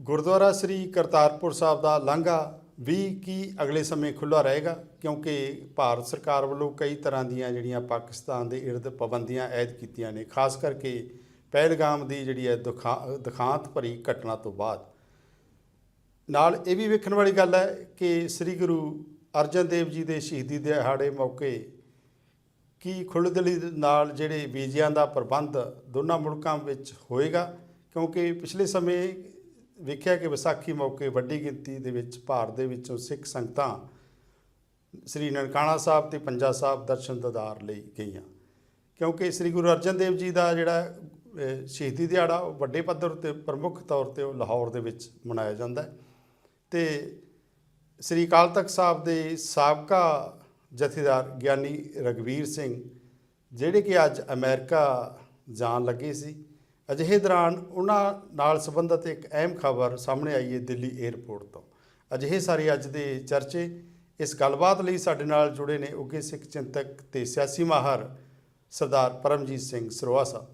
ਗੁਰਦੁਆਰਾ ਸ੍ਰੀ ਕਰਤਾਰਪੁਰ ਸਾਹਿਬ ਦਾ ਲਾਂਘਾ ਵੀ ਕੀ ਅਗਲੇ ਸਮੇਂ ਖੁੱਲਾ ਰਹੇਗਾ? ਕਿਉਂਕਿ ਭਾਰਤ ਸਰਕਾਰ ਵੱਲੋਂ ਕਈ ਤਰ੍ਹਾਂ ਦੀਆਂ ਜਿਹੜੀਆਂ ਪਾਕਿਸਤਾਨ ਦੇ ਇਰਦ ਪਾਬੰਦੀਆਂ ਐਦ ਕੀਤੀਆਂ ਨੇ, ਖਾਸ ਕਰਕੇ ਪਹਿਲਗਾਮ ਦੀ ਜਿਹੜੀ ਹੈ ਦੁਖਾ- ਦੁਖਾਂਤ ਭਰੀ ਘਟਨਾ ਤੋਂ ਬਾਅਦ। ਨਾਲ ਇਹ ਵੀ ਵੇਖਣ ਵਾਲੀ ਗੱਲ ਹੈ ਕਿ ਸ੍ਰੀ ਗੁਰੂ ਅਰਜਨ ਦੇਵ ਜੀ ਦੇ ਸ਼ਹੀਦੀ ਦਿਹਾੜੇ ਮੌਕੇ ਕੀ ਖੁੱਲ੍ਹਦਿਲੀ ਦੇ ਨਾਲ ਜਿਹੜੇ ਵੀਜ਼ਿਆਂ ਦਾ ਪ੍ਰਬੰਧ ਦੋਨਾਂ ਮੁਲਕਾਂ ਵਿੱਚ ਹੋਏਗਾ? ਕਿਉਂਕਿ ਪਿਛਲੇ ਸਮੇਂ ਵੇਖਿਆ ਕਿ ਵਿਸਾਖੀ ਮੌਕੇ ਵੱਡੀ ਗਿਣਤੀ ਦੇ ਵਿੱਚ ਭਾਰਤ ਦੇ ਵਿੱਚੋਂ ਸਿੱਖ ਸੰਗਤਾਂ ਸ੍ਰੀ ਨਨਕਾਣਾ ਸਾਹਿਬ ਤੇ ਪੰਜਾ ਸਾਹਿਬ ਦਰਸ਼ਨ ਦਿਦਾਰ ਲਈ ਗਈਆਂ। ਕਿਉਂਕਿ ਸ੍ਰੀ ਗੁਰੂ ਅਰਜਨ ਦੇਵ ਜੀ ਦਾ ਜਿਹੜਾ ਸ਼ਹੀਦੀ ਦਿਹਾੜਾ, ਉਹ ਵੱਡੇ ਪੱਧਰ ਤੇ ਪ੍ਰਮੁੱਖ ਤੌਰ ਤੇ ਉਹ ਲਾਹੌਰ ਦੇ ਵਿੱਚ ਮਨਾਇਆ ਜਾਂਦਾ ਹੈ। ਤੇ ਸ੍ਰੀ ਅਕਾਲ ਤਖਤ ਸਾਹਿਬ ਦੇ ਸਾਬਕਾ ਜਥੇਦਾਰ ਗਿਆਨੀ ਰਗਵੀਰ ਸਿੰਘ, ਜਿਹੜੇ ਕਿ ਅੱਜ ਅਮਰੀਕਾ ਜਾਣ ਲੱਗੇ ਸੀ ਅਜਿਹੇ ਦੌਰਾਨ ਉਹਨਾਂ ਨਾਲ ਸੰਬੰਧਿਤ ਇੱਕ ਅਹਿਮ ਖਬਰ ਸਾਹਮਣੇ ਆਈ ਹੈ ਦਿੱਲੀ 에ਅਰਪੋਰਟ ਤੋਂ। ਅਜਿਹੇ ਸਾਰੇ ਅੱਜ ਦੇ ਚਰਚੇ ਇਸ ਗੱਲਬਾਤ ਲਈ ਸਾਡੇ ਨਾਲ ਜੁੜੇ ਨੇ ਉੱਘੇ ਸਿੱਖ ਚਿੰਤਕ ਤੇ ਸਿਆਸੀ ਮਾਹਰ ਸਰਦਾਰ ਪਰਮਜੀਤ ਸਿੰਘ ਸਰੋਆ ਸਾਹਿਬ।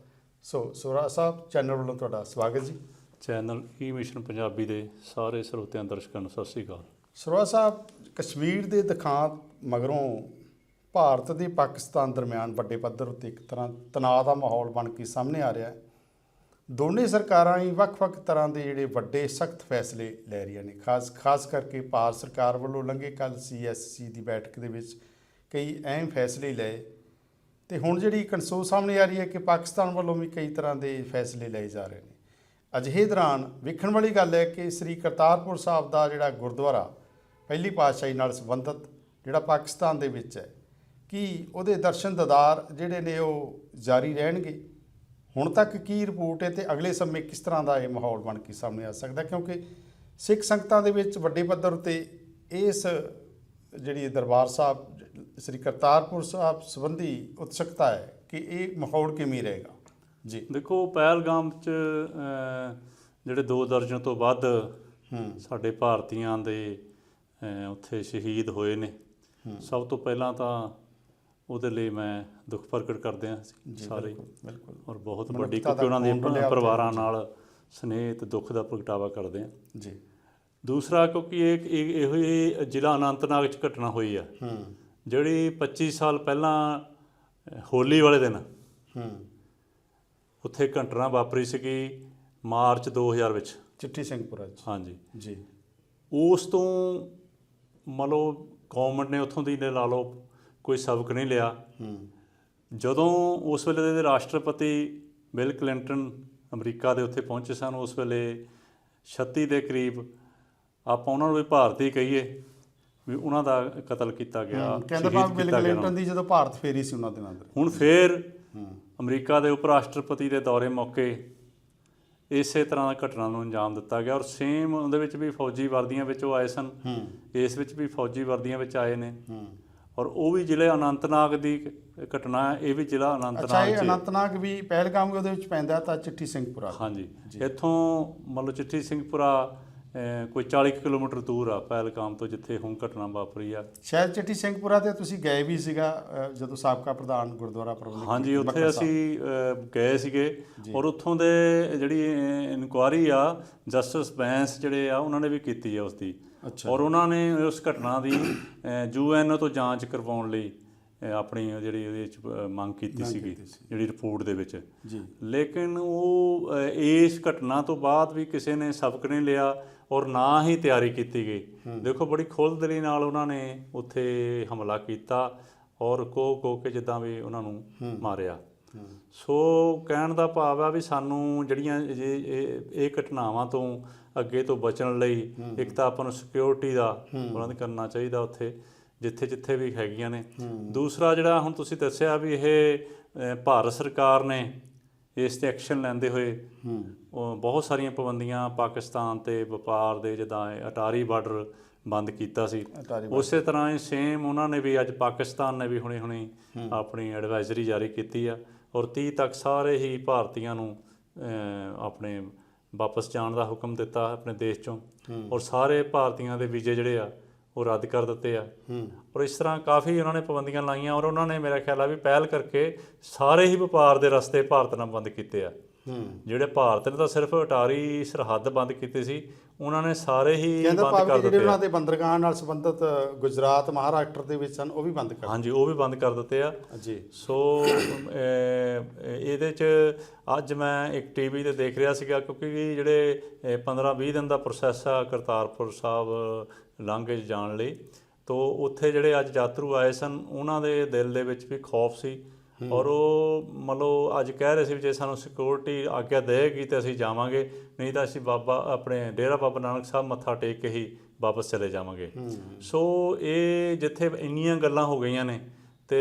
ਸੋ ਸਰੋਆ ਸਾਹਿਬ ਚੈਨਲ ਵੱਲੋਂ ਤੁਹਾਡਾ ਸਵਾਗਤ ਜੀ। ਚੈਨਲ ਈ ਮਿਸ਼ਨ ਪੰਜਾਬੀ ਦੇ ਸਾਰੇ ਸਰੋਤਿਆਂ ਦਰਸ਼ਕਾਂ ਨੂੰ ਸਤਿ ਸ੍ਰੀ ਅਕਾਲ। ਸਰੋਆ ਸਾਹਿਬ ਕਸ਼ਮੀਰ ਦੇ ਦਿਖਾਂਤ ਮਗਰੋਂ ਭਾਰਤ ਤੇ ਪਾਕਿਸਤਾਨ ਦਰਮਿਆਨ ਵੱਡੇ ਪੱਧਰ ਉੱਤੇ ਇੱਕ ਤਰ੍ਹਾਂ ਤਣਾਅ ਦਾ ਮਾਹੌਲ ਬਣ ਕੇ ਸਾਹਮਣੇ ਆ ਰਿਹਾ ਹੈ। ਦੋਨੇ ਸਰਕਾਰਾਂ ਹੀ ਵੱਖ-ਵੱਖ ਤਰ੍ਹਾਂ ਦੇ ਜਿਹੜੇ ਵੱਡੇ ਸਖਤ ਫੈਸਲੇ ਲੈ ਰਹੀਆਂ ਨੇ, ਖਾਸ ਖਾਸ ਕਰਕੇ ਭਾਰਤ ਸਰਕਾਰ ਵੱਲੋਂ ਲੰਘੇ ਕੱਲ ਸੀਐਸਸੀ ਦੀ ਬੈਠਕ ਦੇ ਵਿੱਚ ਕਈ ਅਹਿਮ ਫੈਸਲੇ ਲਏ। ਤੇ ਹੁਣ ਜਿਹੜੀ ਕਨਸੋ ਸਾਹਮਣੇ ਆ ਰਹੀ ਹੈ ਕਿ ਪਾਕਿਸਤਾਨ ਵੱਲੋਂ ਵੀ ਕਈ ਤਰ੍ਹਾਂ ਦੇ ਫੈਸਲੇ ਲਏ ਜਾ ਰਹੇ ਨੇ। ਅਜਿਹੇ ਦੌਰਾਨ ਵੇਖਣ ਵਾਲੀ ਗੱਲ ਹੈ ਕਿ ਸ੍ਰੀ ਕਰਤਾਰਪੁਰ ਸਾਹਿਬ ਦਾ ਜਿਹੜਾ ਗੁਰਦੁਆਰਾ, ਪਹਿਲੀ ਪਾਤਸ਼ਾਹੀ ਨਾਲ ਸੰਬੰਧਿਤ ਜਿਹੜਾ ਪਾਕਿਸਤਾਨ ਦੇ ਵਿੱਚ ਹੈ, ਕਿ ਉਹਦੇ ਦਰਸ਼ਨ ਦਦਾਰ ਜਿਹੜੇ ਨੇ ਉਹ ਜਾਰੀ ਰਹਿਣਗੇ? ਹੁਣ ਤੱਕ ਕੀ ਰਿਪੋਰਟ ਹੈ ਤੇ ਅਗਲੇ ਸਮੇਂ ਕਿਸ ਤਰ੍ਹਾਂ ਦਾ ਇਹ ਮਾਹੌਲ ਬਣ ਕੇ ਸਾਹਮਣੇ ਆ ਸਕਦਾ ਕਿਉਂਕਿ ਸਿੱਖ ਸੰਗਤਾਂ ਦੇ ਵਿੱਚ ਵੱਡੇ ਪੱਧਰ ਉਤੇ ਇਸ ਜਿਹੜੀ ਦਰਬਾਰ ਸਾਹਿਬ ਸ੍ਰੀ ਕਰਤਾਰਪੁਰ ਸਾਹਿਬ ਸੰਬੰਧੀ ਉਤਸੁਕਤਾ ਹੈ ਕਿ ਇਹ ਮਾਹੌਲ ਕਿਵੇਂ ਰਹੇਗਾ? ਜੀ। ਦੇਖੋ ਪਹਿਲਗਾਮ ਚ ਜਿਹੜੇ ਦੋ ਦਰਜਨ ਤੋਂ ਵੱਧ ਸਾਡੇ ਭਾਰਤੀਆਂ ਦੇ ਉੱਥੇ ਸ਼ਹੀਦ ਹੋਏ ਨੇ। ਸਭ ਤੋਂ ਪਹਿਲਾਂ ਤਾਂ ਉਹਦੇ ਲਈ ਮੈਂ ਦੁੱਖ ਪ੍ਰਗਟ ਕਰਦੇ ਹਾਂ ਸਾਰੇ। ਬਿਲਕੁਲ ਔਰ ਬਹੁਤ ਵੱਡੀ ਕਿਉਂਕਿ ਉਹਨਾਂ ਦੇ। ਪਰਿਵਾਰਾਂ ਨਾਲ ਸਨੇਹ ਤੇ ਦੁੱਖ ਦਾ ਪ੍ਰਗਟਾਵਾ ਕਰਦੇ ਹਾਂ। ਜੀ। ਦੂਸਰਾ ਕਿਉਂਕਿ ਇਹ ਇਹ- ਇਹੋ ਹੀ ਜ਼ਿਲ੍ਹਾ ਅਨੰਤਨਾਗ ਚ ਘਟਨਾ ਹੋਈ ਆ। ਹੂੰ। ਜਿਹੜੀ 25 ਸਾਲ ਪਹਿਲਾਂ ਹੋਲੀ ਵਾਲੇ ਦਿਨ ਹੂੰ। ਉੱਥੇ ਘਟਨਾ ਵਾਪਰੀ ਸੀਗੀ ਮਾਰਚ 2000 ਵਿੱਚ। ਚਿੱਠੀ ਸਿੰਘਪੁਰਾ ਜੀ ਹਾਂਜੀ। ਜੀ। ਉਸ ਤੋਂ ਮੰਨ ਲਓ ਗਵਰਨਮੈਂਟ ਨੇ ਉੱਥੋਂ ਦੀ ਨੇ ਲਾ ਲਓ ਕੋਈ ਸਬਕ ਨਹੀਂ ਲਿਆ। ਜਦੋਂ ਉਸ ਵੇਲੇ ਦੇ ਰਾਸ਼ਟਰਪਤੀ ਬਿਲ ਕਲਿੰਟਨ ਅਮਰੀਕਾ ਦੇ ਉੱਥੇ ਪਹੁੰਚੇ ਸਨ ਉਸ ਵੇਲੇ 36 ਦੇ ਕਰੀਬ ਆਪਾਂ ਉਹਨਾਂ ਨੂੰ ਵੀ ਭਾਰਤੀ ਕਹੀਏ ਵੀ ਉਹਨਾਂ ਦਾ ਕਤਲ ਕੀਤਾ ਗਿਆ ਕਹਿੰਦੇ ਭਾਗ ਬਿਲ ਕਲਿੰਟਨ ਦੀ ਜਦੋਂ ਭਾਰਤ ਫੇਰੀ ਸੀ ਉਹਨਾਂ ਦਿਨਾਂ ਦੇ ਨੂੰ। ਹੁਣ ਫੇਰ ਅਮਰੀਕਾ ਦੇ ਉਪ ਰਾਸ਼ਟਰਪਤੀ ਦੇ ਦੌਰੇ ਮੌਕੇ ਇਸੇ ਤਰ੍ਹਾਂ ਦੀ ਘਟਨਾ ਨੂੰ ਅੰਜਾਮ ਦਿੱਤਾ ਗਿਆ ਔਰ ਸੇਮ ਉਹਦੇ ਵਿੱਚ ਵੀ ਫੌਜੀ ਵਰਦੀਆਂ ਵਿੱਚ ਉਹ ਆਏ ਸਨ। ਇਸ ਵਿੱਚ ਵੀ ਫੌਜੀ ਵਰਦੀਆਂ ਵਿੱਚ ਆਏ ਨੇ। ਔਰ ਉਹ ਵੀ ਜ਼ਿਲ੍ਹੇ ਅਨੰਤਨਾਗ ਦੀ ਘਟਨਾ ਹੈ ਇਹ ਵੀ ਜ਼ਿਲ੍ਹਾ ਅੱਛਾ ਅਨੰਤਨਾਗ ਇਹ 'ਚ ਹੈ। ਅਨੰਤਨਾਗ ਵੀ ਪਹਿਲਗਾਮ ਉਹਦੇ ਵਿੱਚ ਪੈਂਦਾ ਤਾਂ ਚਿੱਠੀ ਸਿੰਘਪੁਰਾ ਹਾਂਜੀ। ਇੱਥੋਂ ਮੰਨ ਲਓ ਚਿੱਠੀ ਸਿੰਘਪੁਰਾ ਕੋਈ 40 ਕੁ ਕਿਲੋਮੀਟਰ ਦੂਰ ਆ ਪਹਿਲਗਾਮ ਤੋਂ ਜਿੱਥੇ ਹੁਣ ਘਟਨਾ ਵਾਪਰੀ ਆ। ਸ਼ਾਇਦ ਚਿੱਠੀ ਸਿੰਘਪੁਰਾ ਤੇ ਤੁਸੀਂ ਗਏ ਵੀ ਸੀਗਾ ਜਦੋਂ ਸਾਬਕਾ ਪ੍ਰਧਾਨ ਗੁਰਦੁਆਰਾ ਪ੍ਰਬੰਧਕ ਹਾਂਜੀ ਉੱਥੇ। ਅਸੀਂ ਗਏ ਸੀਗੇ ਔਰ ਉੱਥੋਂ ਦੇ ਜਿਹੜੀ ਇਨਕੁਆਰੀ ਆ ਜਸਟਿਸ ਬੈਂਸ ਜਿਹੜੇ ਆ ਉਹਨਾਂ ਨੇ ਵੀ ਕੀਤੀ ਆ ਉਸ ਦੀ ਔਰ ਉਹਨਾਂ ਨੇ ਉਸ ਘਟਨਾ ਦੀ ਯੂਐਨ ਤੋਂ ਜਾਂਚ ਕਰਵਾਉਣ ਲਈ ਆਪਣੀ ਜਿਹੜੀ ਉਹਦੇ ਵਿੱਚ ਮੰਗ ਕੀਤੀ ਸੀਗੀ। ਜਿਹੜੀ ਰਿਪੋਰਟ ਦੇ ਵਿੱਚ। ਜੀ। ਲੇਕਿਨ ਉਹ ਇਸ ਘਟਨਾ ਤੋਂ ਬਾਅਦ ਵੀ ਕਿਸੇ ਨੇ ਸਬਕ ਨਹੀਂ ਲਿਆ ਔਰ ਨਾ ਹੀ ਤਿਆਰੀ ਕੀਤੀ ਗਈ। ਦੇਖੋ ਬੜੀ ਖੁੱਲ੍ਹਦਿਲੀ ਨਾਲ ਉਹਨਾਂ ਨੇ ਉੱਥੇ ਹਮਲਾ ਕੀਤਾ ਔਰ ਕੋ ਕੋ ਕੇ ਜਿੱਦਾਂ ਵੀ ਉਹਨਾਂ ਨੂੰ ਮਾਰਿਆ। ਸੋ ਕਹਿਣ ਦਾ ਭਾਵ ਆ ਵੀ ਸਾਨੂੰ ਜਿਹੜੀਆਂ ਇਹ ਇਹ ਘਟਨਾਵਾਂ ਤੋਂ ਅੱਗੇ ਤੋਂ ਬਚਣ ਲਈ ਇੱਕ ਤਾਂ ਆਪਾਂ ਨੂੰ ਸਿਕਿਉਰਿਟੀ ਦਾ ਪ੍ਰਬੰਧ ਕਰਨਾ ਚਾਹੀਦਾ ਉੱਥੇ ਜਿੱਥੇ ਜਿੱਥੇ ਵੀ ਹੈਗੀਆਂ ਨੇ। ਦੂਸਰਾ ਜਿਹੜਾ ਹੁਣ ਤੁਸੀਂ ਦੱਸਿਆ ਵੀ ਇਹ ਭਾਰਤ ਸਰਕਾਰ ਨੇ ਇਸ ਤੇ ਐਕਸ਼ਨ ਲੈਂਦੇ ਹੋਏ ਉਹ ਬਹੁਤ ਸਾਰੀਆਂ ਪਾਬੰਦੀਆਂ ਪਾਕਿਸਤਾਨ ਤੇ ਵਪਾਰ ਦੇ ਜਿੱਦਾਂ ਅਟਾਰੀ ਬਾਰਡਰ ਬੰਦ ਕੀਤਾ ਸੀ। ਉਸੇ ਤਰ੍ਹਾਂ ਹੀ ਸੇਮ ਉਹਨਾਂ ਨੇ ਵੀ ਅੱਜ ਪਾਕਿਸਤਾਨ ਨੇ ਵੀ ਹੁਣੇ ਹੁਣੇ ਆਪਣੀ ਐਡਵਾਈਜ਼ਰੀ ਜਾਰੀ ਕੀਤੀ ਆ ਔਰ 30 ਤੱਕ ਸਾਰੇ ਹੀ ਭਾਰਤੀਆਂ ਨੂੰ ਆਪਣੇ ਵਾਪਸ ਜਾਣ ਦਾ ਹੁਕਮ ਦਿੱਤਾ ਆਪਣੇ ਦੇਸ਼ ਚੋਂ। ਔਰ ਸਾਰੇ ਭਾਰਤੀਆਂ ਦੇ ਵੀਜ਼ੇ ਜਿਹੜੇ ਆ ਉਹ ਰੱਦ ਕਰ ਦਿੱਤੇ ਆ। ਹੂੰ। ਔਰ ਇਸ ਤਰ੍ਹਾਂ ਕਾਫੀ ਉਹਨਾਂ ਨੇ ਪਾਬੰਦੀਆਂ ਲਾਈਆਂ ਔਰ ਉਹਨਾਂ ਨੇ ਮੇਰਾ ਖਿਆਲ ਆ ਵੀ ਪਹਿਲ ਕਰਕੇ ਸਾਰੇ ਹੀ ਵਪਾਰ ਦੇ ਰਸਤੇ ਭਾਰਤ ਨਾਲ ਬੰਦ ਕੀਤੇ ਆ। ਹੂੰ। ਜਿਹੜੇ ਭਾਰਤ ਨੇ ਤਾਂ ਸਿਰਫ ਅਟਾਰੀ ਸਰਹੱਦ ਬੰਦ ਕੀਤੀ ਸੀ ਉਹਨਾਂ ਨੇ ਸਾਰੇ ਹੀ ਬੰਦ ਕਰ ਜਿਹੜੇ ਦਿੱਤੇ ਆ। ਉਹਨਾਂ ਦੇ ਬੰਦਰਗਾਹਾਂ ਨਾਲ ਸੰਬੰਧਿਤ ਗੁਜਰਾਤ ਮਹਾਰਾਸ਼ਟਰ ਦੇ ਵਿੱਚ ਹਨ ਉਹ ਵੀ ਬੰਦ ਕਰ ਹਾਂਜੀ ਉਹ ਵੀ ਬੰਦ ਕਰ ਦਿੱਤੇ ਆ। ਜੀ। ਸੋ ਇਹਦੇ ਚ ਅੱਜ ਮੈਂ ਇੱਕ ਟੀਵੀ ਤੇ ਦੇਖ ਰਿਹਾ ਸੀਗਾ ਕਿਉਂਕਿ ਜਿਹੜੇ 15-20 ਦਿਨ ਦਾ ਪ੍ਰੋਸੈਸ ਆ ਕਰਤਾਰਪੁਰ ਸਾਹਿਬ ਲਾਂਘੇ 'ਚ ਜਾਣ ਲਈ। ਤੋ ਉੱਥੇ ਜਿਹੜੇ ਅੱਜ ਯਾਤਰੂ ਆਏ ਸਨ ਉਹਨਾਂ ਦੇ ਦਿਲ ਦੇ ਵਿੱਚ ਵੀ ਖੌਫ ਸੀ। ਔਰ ਉਹ ਮਤਲਬ ਅੱਜ ਕਹਿ ਰਹੇ ਸੀ ਵੀ ਜੇ ਸਾਨੂੰ ਸਿਕਿਉਰਿਟੀ ਆਗਿਆ ਦੇਗੀ ਤੇ ਅਸੀਂ ਜਾਵਾਂਗੇ ਨਹੀਂ ਤਾਂ ਅਸੀਂ ਬਾਬਾ ਆਪਣੇ ਡੇਰਾ ਬਾਬਾ ਨਾਨਕ ਸਾਹਿਬ ਮੱਥਾ ਟੇਕ ਕੇ ਹੀ ਵਾਪਸ ਚਲੇ ਜਾਵਾਂਗੇ। ਸੋ ਇਹ ਜਿੱਥੇ ਇੰਨੀਆਂ ਗੱਲਾਂ ਹੋ ਗਈਆਂ ਨੇ ਤੇ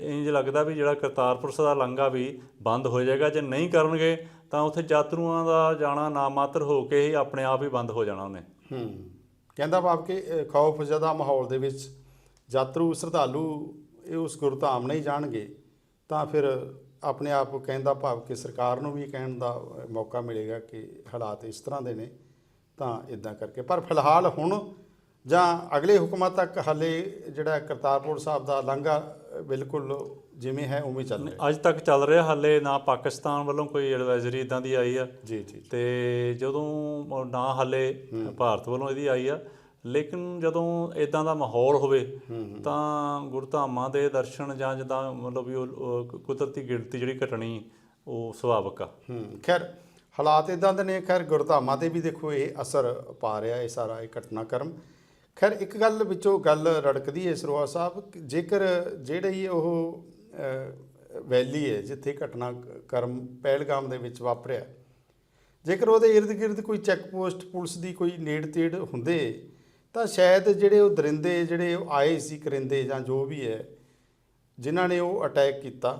ਇੰਜ ਲੱਗਦਾ ਵੀ ਜਿਹੜਾ ਕਰਤਾਰਪੁਰ ਸਾਹਿਬ ਦਾ ਲੰਗਾ ਵੀ ਬੰਦ ਹੋ ਜਾਏਗਾ ਜੇ ਨਹੀਂ ਕਰਨਗੇ ਤਾਂ ਉੱਥੇ ਯਾਤਰੂਆਂ ਦਾ ਜਾਣਾ ਨਾਮਾਤਰ ਹੋ ਕੇ ਹੀ ਆਪਣੇ ਆਪ ਹੀ ਬੰਦ ਹੋ ਜਾਣਾ ਉਹਨੇ। ਹੂੰ। ਕਹਿੰਦਾ ਭਾਵ ਕਿ ਖੌਫ ਜ਼ਦਾ ਮਾਹੌਲ ਦੇ ਵਿੱਚ ਯਾਤਰੂ ਸ਼ਰਧਾਲੂ ਇਹ ਉਸ ਗੁਰਧਾਮ ਨਹੀਂ ਜਾਣਗੇ, ਤਾਂ ਫਿਰ ਆਪਣੇ ਆਪ ਕਹਿੰਦਾ ਭਾਵ ਕਿ ਸਰਕਾਰ ਨੂੰ ਵੀ ਕਹਿਣ ਦਾ ਮੌਕਾ ਮਿਲੇਗਾ ਕਿ ਹਾਲਾਤ ਇਸ ਤਰ੍ਹਾਂ ਦੇ ਨੇ, ਤਾਂ ਇਦਾਂ ਕਰਕੇ। ਪਰ ਫਿਲਹਾਲ ਹੁਣ ਜਾਂ ਅਗਲੇ ਹੁਕਮਾਂ ਤੱਕ ਹਾਲੇ ਜਿਹੜਾ ਕਰਤਾਰਪੁਰ ਸਾਹਿਬ ਦਾ ਲਾਂਘਾ ਬਿਲਕੁਲ ਜਿਵੇਂ ਹੈ ਉਵੇਂ ਚੱਲ ਰਿਹਾ ਅੱਜ ਤੱਕ ਚੱਲ ਰਿਹਾ ਹਾਲੇ ਨਾ ਪਾਕਿਸਤਾਨ ਵੱਲੋਂ ਕੋਈ ਐਡਵਾਈਜ਼ਰੀ ਇਦਾਂ ਦੀ ਆਈ ਆ। ਜੀ ਜੀ ਤੇ ਜਦੋਂ ਨਾ ਹਾਲੇ ਭਾਰਤ ਵੱਲੋਂ ਇਹਦੀ ਆਈ ਆ ਲੇਕਿਨ ਜਦੋਂ ਇਦਾਂ ਦਾ ਮਾਹੌਲ ਹੋਵੇ ਤਾਂ ਗੁਰਧਾਮਾਂ ਦੇ ਦਰਸ਼ਨ ਜਾਂ ਜਿੱਦਾਂ ਮਤਲਬ ਵੀ ਉਹ ਕੁਦਰਤੀ ਗਿਣਤੀ ਜਿਹੜੀ ਘਟਣੀ ਉਹ ਸੁਭਾਵਿਕ ਆ। ਖੈਰ ਹਾਲਾਤ ਇਦਾਂ ਦੇ ਨੇ ਖੈਰ ਗੁਰਧਾਮਾਂ ਤੇ ਵੀ ਦੇਖੋ ਇਹ ਅਸਰ ਪਾ ਰਿਹਾ ਇਹ ਸਾਰਾ ਇਹ ਘਟਨਾਕ੍ਰਮ। ਖੈਰ ਇੱਕ ਗੱਲ ਵਿੱਚੋਂ ਗੱਲ ਰੜਕਦੀ ਹੈ ਸਰੋਆ ਸਾਹਿਬ ਜੇਕਰ ਜਿਹੜੀ ਉਹ ਵੈਲੀ ਹੈ, ਜਿੱਥੇ ਘਟਨਾ ਕਰਮ, ਪਹਿਲਗਾਮ ਦੇ ਵਿੱਚ ਵਾਪਰਿਆ। ਜੇਕਰ ਉਹਦੇ ਇਰਦ ਗਿਰਦ ਕੋਈ ਚੈੱਕ ਪੋਸਟ ਪੁਲਿਸ ਦੀ ਕੋਈ ਨੇੜ ਤੇੜ ਹੁੰਦੇ, ਤਾਂ ਸ਼ਾਇਦ ਜਿਹੜੇ ਉਹ ਦਰਿੰਦੇ, ਜਿਹੜੇ ਆਏ ਸੀ ਕਰਿੰਦੇ ਜਾਂ ਜੋ ਵੀ ਹੈ, ਜਿਨ੍ਹਾਂ ਨੇ ਉਹ ਅਟੈਕ ਕੀਤਾ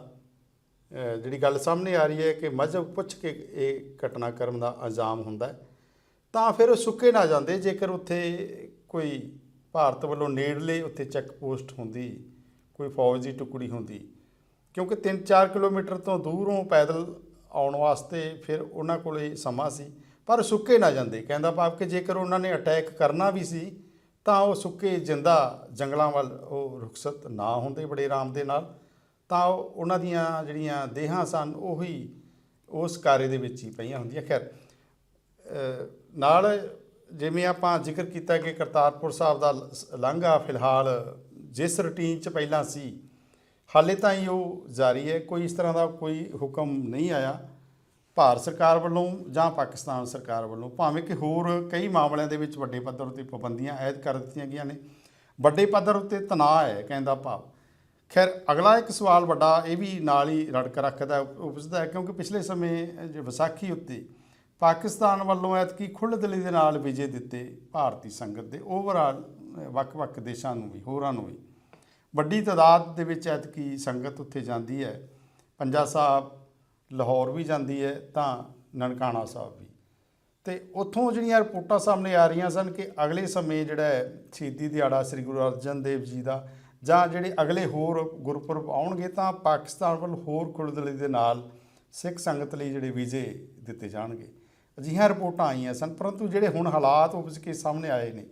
ਜਿਹੜੀ ਗੱਲ ਸਾਹਮਣੇ ਆ ਰਹੀ ਹੈ ਕਿ ਮਜ਼ਹਬ ਪੁੱਛ ਕੇ ਇਹ ਘਟਨਾਕ੍ਰਮ ਦਾ ਅੰਜਾਮ ਹੁੰਦਾ ਹੈ, ਤਾਂ ਫਿਰ ਉਹ ਸੁੱਕੇ ਨਾ ਜਾਂਦੇ। ਜੇਕਰ ਉੱਥੇ ਕੋਈ ਭਾਰਤ ਵੱਲੋਂ ਨੇੜਲੇ ਉੱਥੇ ਚੈੱਕ ਪੋਸਟ ਹੁੰਦੀ, ਕੋਈ ਫੌਜ ਦੀ ਟੁਕੜੀ ਹੁੰਦੀ ਕਿਉਂਕਿ 3-4 ਕਿਲੋਮੀਟਰ ਤੋਂ ਦੂਰੋਂ ਪੈਦਲ ਆਉਣ ਵਾਸਤੇ ਫਿਰ ਉਹਨਾਂ ਕੋਲੇ ਸਮਾਂ ਸੀ, ਪਰ ਸੁੱਕੇ ਨਾ ਜਾਂਦੇ। ਕਹਿੰਦਾ ਭਾਵ ਕਿ ਜੇਕਰ ਉਹਨਾਂ ਨੇ ਅਟੈਕ ਕਰਨਾ ਵੀ ਸੀ, ਤਾਂ ਉਹ ਸੁੱਕੇ ਜਿੰਦਾ ਜੰਗਲਾਂ ਵੱਲ ਉਹ ਰੁਖਸਤ ਨਾ ਹੁੰਦੇ ਬੜੇ ਆਰਾਮ ਦੇ ਨਾਲ। ਤਾਂ ਉਹਨਾਂ ਦੀਆਂ ਜਿਹੜੀਆਂ ਦੇਹਾਂ ਸਨ, ਉਹੀ ਉਸ ਕਾਰੇ ਦੇ ਵਿੱਚ ਹੀ ਪਈਆਂ ਹੁੰਦੀਆਂ। ਖੈਰ ਨਾਲ ਜਿਵੇਂ ਆਪਾਂ ਜ਼ਿਕਰ ਕੀਤਾ ਕਿ ਕਰਤਾਰਪੁਰ ਸਾਹਿਬ ਦਾ ਲ- ਲਾਂਘਾ ਫਿਲਹਾਲ, ਜਿਸ ਰੁਟੀਨ 'ਚ ਪਹਿਲਾਂ ਸੀ ਹਾਲੇ ਤਾਂ ਹੀ ਉਹ ਜਾਰੀ ਹੈ। ਕੋਈ ਇਸ ਤਰ੍ਹਾਂ ਦਾ ਕੋਈ ਹੁਕਮ ਨਹੀਂ ਆਇਆ। ਭਾਰਤ ਸਰਕਾਰ ਵੱਲੋਂ ਜਾਂ ਪਾਕਿਸਤਾਨ ਸਰਕਾਰ ਵੱਲੋਂ ਭਾਵੇਂ ਕਿ ਹੋਰ ਕਈ ਮਾਮਲਿਆਂ ਦੇ ਵਿੱਚ ਵੱਡੇ ਪੱਧਰ ਉੱਤੇ ਪਾਬੰਦੀਆਂ ਆਇਦ ਕਰ ਦਿੱਤੀਆਂ ਗਈਆਂ ਨੇ। ਵੱਡੇ ਪੱਧਰ ਉੱਤੇ ਤਣਾਅ ਹੈ ਕਹਿੰਦਾ ਭਾਵ। ਖੈਰ, ਅਗਲਾ ਇੱਕ ਸਵਾਲ ਵੱਡਾ ਇਹ ਵੀ ਨਾਲ ਹੀ ਰੜਕ ਰੱਖਦਾ ਉਪਜਦਾ ਹੈ, ਕਿਉਂਕਿ ਪਿਛਲੇ ਸਮੇਂ ਵਿਸਾਖੀ ਉੱਤੇ ਪਾਕਿਸਤਾਨ ਵੱਲੋਂ ਐਤਕੀ ਖੁੱਲ੍ਹ ਦਿਲੀ ਦੇ ਨਾਲ ਵਿਜੇ ਦਿੱਤੇ ਭਾਰਤੀ ਸੰਗਤ ਦੇ। ਓਵਰਆਲ ਵੱਖ-ਵੱਖ ਦੇਸ਼ਾਂ ਨੂੰ ਵੀ, ਹੋਰਾਂ ਨੂੰ ਵੀ। ਵੱਡੀ ਤਾਦਾਦ ਦੇ ਵਿੱਚ ਐਤਕੀ ਸੰਗਤ ਉੱਥੇ ਜਾਂਦੀ ਹੈ। ਪੰਜਾ ਸਾਹਿਬ, ਲਾਹੌਰ ਵੀ ਜਾਂਦੀ ਹੈ, ਤਾਂ ਨਨਕਾਣਾ ਸਾਹਿਬ ਵੀ। ਤੇ ਉੱਥੋਂ ਜਿਹੜੀਆਂ ਰਿਪੋਰਟਾਂ ਸਾਹਮਣੇ ਆ ਰਹੀਆਂ ਸਨ ਕਿ ਅਗਲੇ ਸਮੇਂ ਜਿਹੜਾ ਸ਼ਹੀਦੀ ਦਿਹਾੜਾ ਸ੍ਰੀ ਗੁਰੂ ਅਰਜਨ ਦੇਵ ਜੀ ਦਾ, ਜਾਂ ਜਿਹੜੇ ਅਗਲੇ ਹੋਰ ਗੁਰਪੁਰਬ ਆਉਣਗੇ, ਤਾਂ ਪਾਕਿਸਤਾਨ ਵੱਲ ਹੋਰ ਖੁੱਲ੍ਹਦਲੀ ਦੇ ਨਾਲ ਸਿੱਖ ਸੰਗਤ ਲਈ ਜਿਹੜੇ ਵੀਜ਼ੇ ਦਿੱਤੇ ਜਾਣਗੇ। ਅਜਿਹੀਆਂ ਰਿਪੋਰਟਾਂ ਆਈਆਂ ਸਨ, ਪਰੰਤੂ ਜਿਹੜੇ ਹੁਣ ਹਾਲਾਤ ਉਪਜ ਕੇ ਸਾਹਮਣੇ ਆਏ ਨੇ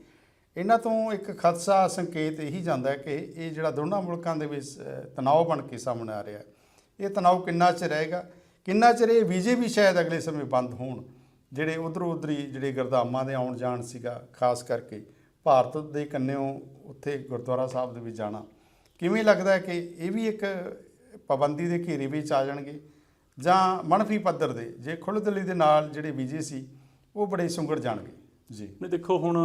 ਇਹਨਾਂ ਤੋਂ ਇੱਕ ਖਦਸ਼ਾ ਸੰਕੇਤ ਇਹੀ ਜਾਂਦਾ ਕਿ ਇਹ ਜਿਹੜਾ ਦੋਨਾਂ ਮੁਲਕਾਂ ਦੇ ਵਿੱਚ ਅ, ਤਣਾਅ ਬਣ ਕੇ ਸਾਹਮਣੇ ਆ ਰਿਹਾ ਇਹ ਤਣਾਅ ਕਿੰਨਾ ਚਿਰ ਰਹੇਗਾ? ਕਿੰਨਾ ਚਿਰ ਇਹ ਵੀਜ਼ੇ ਵੀ ਸ਼ਾਇਦ ਅਗਲੇ ਸਮੇਂ ਬੰਦ ਹੋਣ? ਜਿਹੜੇ ਉਧਰੋਂ ਉਧਰੀ ਜਿਹੜੇ ਗਰਦਾਮਾਂ ਦੇ ਆਉਣ ਜਾਣ ਸੀਗਾ ਖਾਸ ਕਰਕੇ ਭਾਰਤ ਦੇ ਕੰਨਿਓ ਉੱਥੇ ਗੁਰਦੁਆਰਾ ਸਾਹਿਬ ਦੇ ਵਿੱਚ ਜਾਣਾ। ਕਿਵੇਂ ਲੱਗਦਾ ਕਿ ਇਹ ਵੀ ਇੱਕ ਪਾਬੰਦੀ ਦੇ ਘੇਰੇ ਵਿੱਚ ਆ ਜਾਣਗੇ? ਜਾਂ ਮਨਫੀ ਪੱਧਰ ਦੇ ਜੇ ਖੁੱਲ੍ਹ ਖੁੱਲ੍ਹਦਲੀ ਦੇ ਨਾਲ ਜਿਹੜੇ ਵੀਜ਼ੇ ਸੀ ਉਹ ਬੜੇ ਸੁੰਗੜ ਜਾਣਗੇ? ਜੀ। ਨਹੀਂ ਦੇਖੋ ਹੁਣ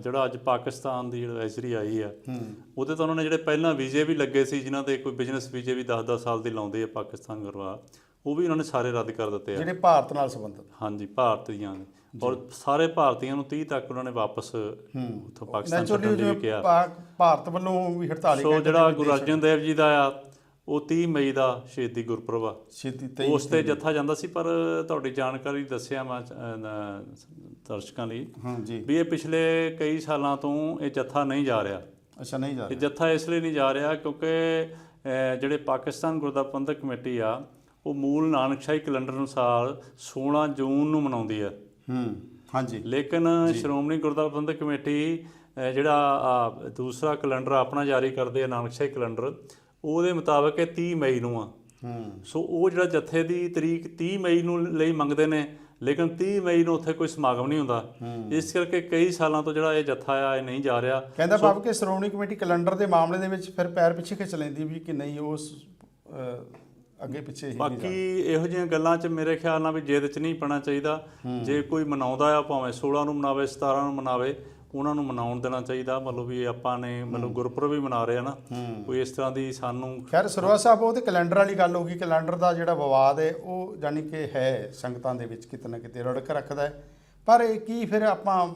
ਜਿਹੜਾ ਅੱਜ ਪਾਕਿਸਤਾਨ ਦੀ ਐਡਵਾਈਜ਼ਰੀ ਆਈ ਆ ਹੂੰ। ਉਹਦੇ ਤਾਂ ਉਹਨਾਂ ਨੇ ਜਿਹੜੇ ਪਹਿਲਾਂ ਵੀਜ਼ੇ ਵੀ ਲੱਗੇ ਸੀ ਜਿਨ੍ਹਾਂ ਦੇ ਕੋਈ ਬਿਜ਼ਨਸ ਵੀਜ਼ੇ ਵੀ 10-10 ਸਾਲ ਦੇ ਲਾਉਂਦੇ ਆ ਪਾਕਿਸਤਾਨ ਗਰਵਾ ਉਹ ਵੀ ਉਹਨਾਂ ਨੇ ਸਾਰੇ ਰੱਦ ਕਰ ਦਿੱਤੇ ਆ। ਜਿਹੜੇ ਭਾਰਤ ਨਾਲ ਸੰਬੰਧਿਤ। ਹਾਂਜੀ ਭਾਰਤ ਦੀਆਂ ਨੇ। ਔਰ ਸਾਰੇ ਭਾਰਤੀਆਂ ਨੂੰ 30 ਤੱਕ ਉਹਨਾਂ ਨੇ ਵਾਪਸ ਉੱਥੋਂ ਪਾਕਿਸਤਾਨ ਛੱਡਣ ਲਈ ਕਿਹਾ। ਭਾਰਤ ਵੱਲੋਂ ਵੀ 48 ਸੋ ਘੰਟੇ ਜਿਹੜਾ ਦੇ ਗੁਰੂ ਅਰਜਨ ਦੇਵ ਜੀ ਦਾ ਆ ਉਹ 30 ਮਈ ਦਾ ਸ਼ਹੀਦੀ ਗੁਰਪੁਰਬ ਆ। ਛੇਤੀ ਤੇਈ ਉਸ ਤੇ ਜੱਥਾ ਜਾਂਦਾ ਸੀ ਪਰ ਤੁਹਾਡੀ ਜਾਣਕਾਰੀ ਦੱਸਿਆ ਮੈਂ ਦਰਸ਼ਕਾਂ ਲਈ ਹਾਂ ਜੀ। ਵੀ ਇਹ ਪਿਛਲੇ ਕਈ ਸਾਲਾਂ ਤੋਂ ਇਹ ਜੱਥਾ ਨਹੀਂ ਜਾ ਰਿਹਾ। ਅੱਛਾ ਨਹੀਂ ਜਾ ਇਹ ਰਿਹਾ। ਜੱਥਾ ਇਸ ਲਈ ਨਹੀਂ ਜਾ ਰਿਹਾ ਕਿਉਂਕਿ ਜਿਹੜੇ ਪਾਕਿਸਤਾਨ ਗੁਰਦੁਆਰਾ ਪ੍ਰਬੰਧਕ ਕਮੇਟੀ ਆ ਉਹ ਮੂਲ ਨਾਨਕਸ਼ਾਹੀ ਕੈਲੰਡਰ ਅਨੁਸਾਰ 16 ਜੂਨ ਨੂੰ ਮਨਾਉਂਦੀ ਆ। ਹੂੰ ਹਾਂਜੀ ਲੇਕਿਨ ਸ਼੍ਰੋਮਣੀ ਗੁਰਦੁਆਰਾ ਪ੍ਰਬੰਧਕ ਕਮੇਟੀ ਜਿਹੜਾ ਦੂਸਰਾ ਕੈਲੰਡਰ ਆਪਣਾ ਜਾਰੀ ਕਰਦੇ ਆ ਨਾਨਕਸ਼ਾਹੀ ਕੈਲੰਡਰ ਉਹਦੇ ਮੁਤਾਬਕ ਇਹ 30 ਮਈ ਨੂੰ ਆ। ਹੂੰ। ਸੋ ਉਹ ਜਿਹੜਾ ਜਥੇ ਦੀ ਤਰੀਕ 30 ਮਈ ਨੂੰ ਲਈ ਮੰਗਦੇ ਨੇ ਲੇਕਿਨ 30 ਮਈ ਨੂੰ ਉੱਥੇ ਕੋਈ ਸਮਾਗਮ ਨਹੀਂ ਹੁੰਦਾ। ਇਸ ਕਰਕੇ ਕਈ ਸਾਲਾਂ ਤੋਂ ਜਿਹੜਾ ਇਹ ਜਥਾ ਆ ਇਹ ਨਹੀਂ ਜਾ ਰਿਹਾ। ਕਹਿੰਦਾ ਭਾਵ ਕਿ ਸ਼੍ਰੋਮਣੀ ਕਮੇਟੀ ਕੈਲੰਡਰ ਦੇ ਮਾਮਲੇ ਦੇ ਵਿੱਚ ਫਿਰ ਪੈਰ ਪਿੱਛੇ ਖਿੱਚ ਲੈਂਦੀ ਵੀ ਕਿ ਨਹੀਂ ਉਸ ਅੱਗੇ ਪਿੱਛੇ ਹੀ ਬਾਕੀ ਇਹੋ ਜਿਹੀਆਂ ਗੱਲਾਂ 'ਚ ਮੇਰੇ ਖਿਆਲ ਨਾਲ ਵੀ ਜਿੱਦ 'ਚ ਨਹੀਂ ਪੈਣਾ ਚਾਹੀਦਾ। ਜੇ ਕੋਈ ਮਨਾਉਂਦਾ ਆ ਭਾਵੇਂ 16 ਨੂੰ ਮਨਾਵੇ 17 ਨੂੰ ਮਨਾਵੇ ਉਹਨਾਂ ਨੂੰ ਮਨਾਉਣ ਦੇਣਾ ਚਾਹੀਦਾ ਮਤਲਬ ਵੀ ਆਪਾਂ ਨੇ ਮਤਲਬ ਗੁਰਪੁਰਬ ਵੀ ਮਨਾ ਰਹੇ ਆ ਨਾ ਕੋਈ ਇਸ ਤਰ੍ਹਾਂ ਦੀ ਸਾਨੂੰ ਖੈਰ ਸਰਵਾ ਸਾਹਿਬ ਉਹ ਤੇ ਕੈਲੰਡਰ ਵਾਲੀ ਗੱਲ ਹੋ ਗਈ ਕੈਲੰਡਰ ਦਾ ਜਿਹੜਾ ਵਿਵਾਦ ਹੈ ਉਹ ਜਾਨੀ ਕਿ ਹੈ ਸੰਗਤਾਂ ਦੇ ਵਿੱਚ ਕਿਤੇ ਨਾ ਕਿਤੇ ਰੜਕ ਰੱਖਦਾ ਹੈ। ਪਰ ਇਹ ਕੀ ਫਿਰ ਆਪਾਂ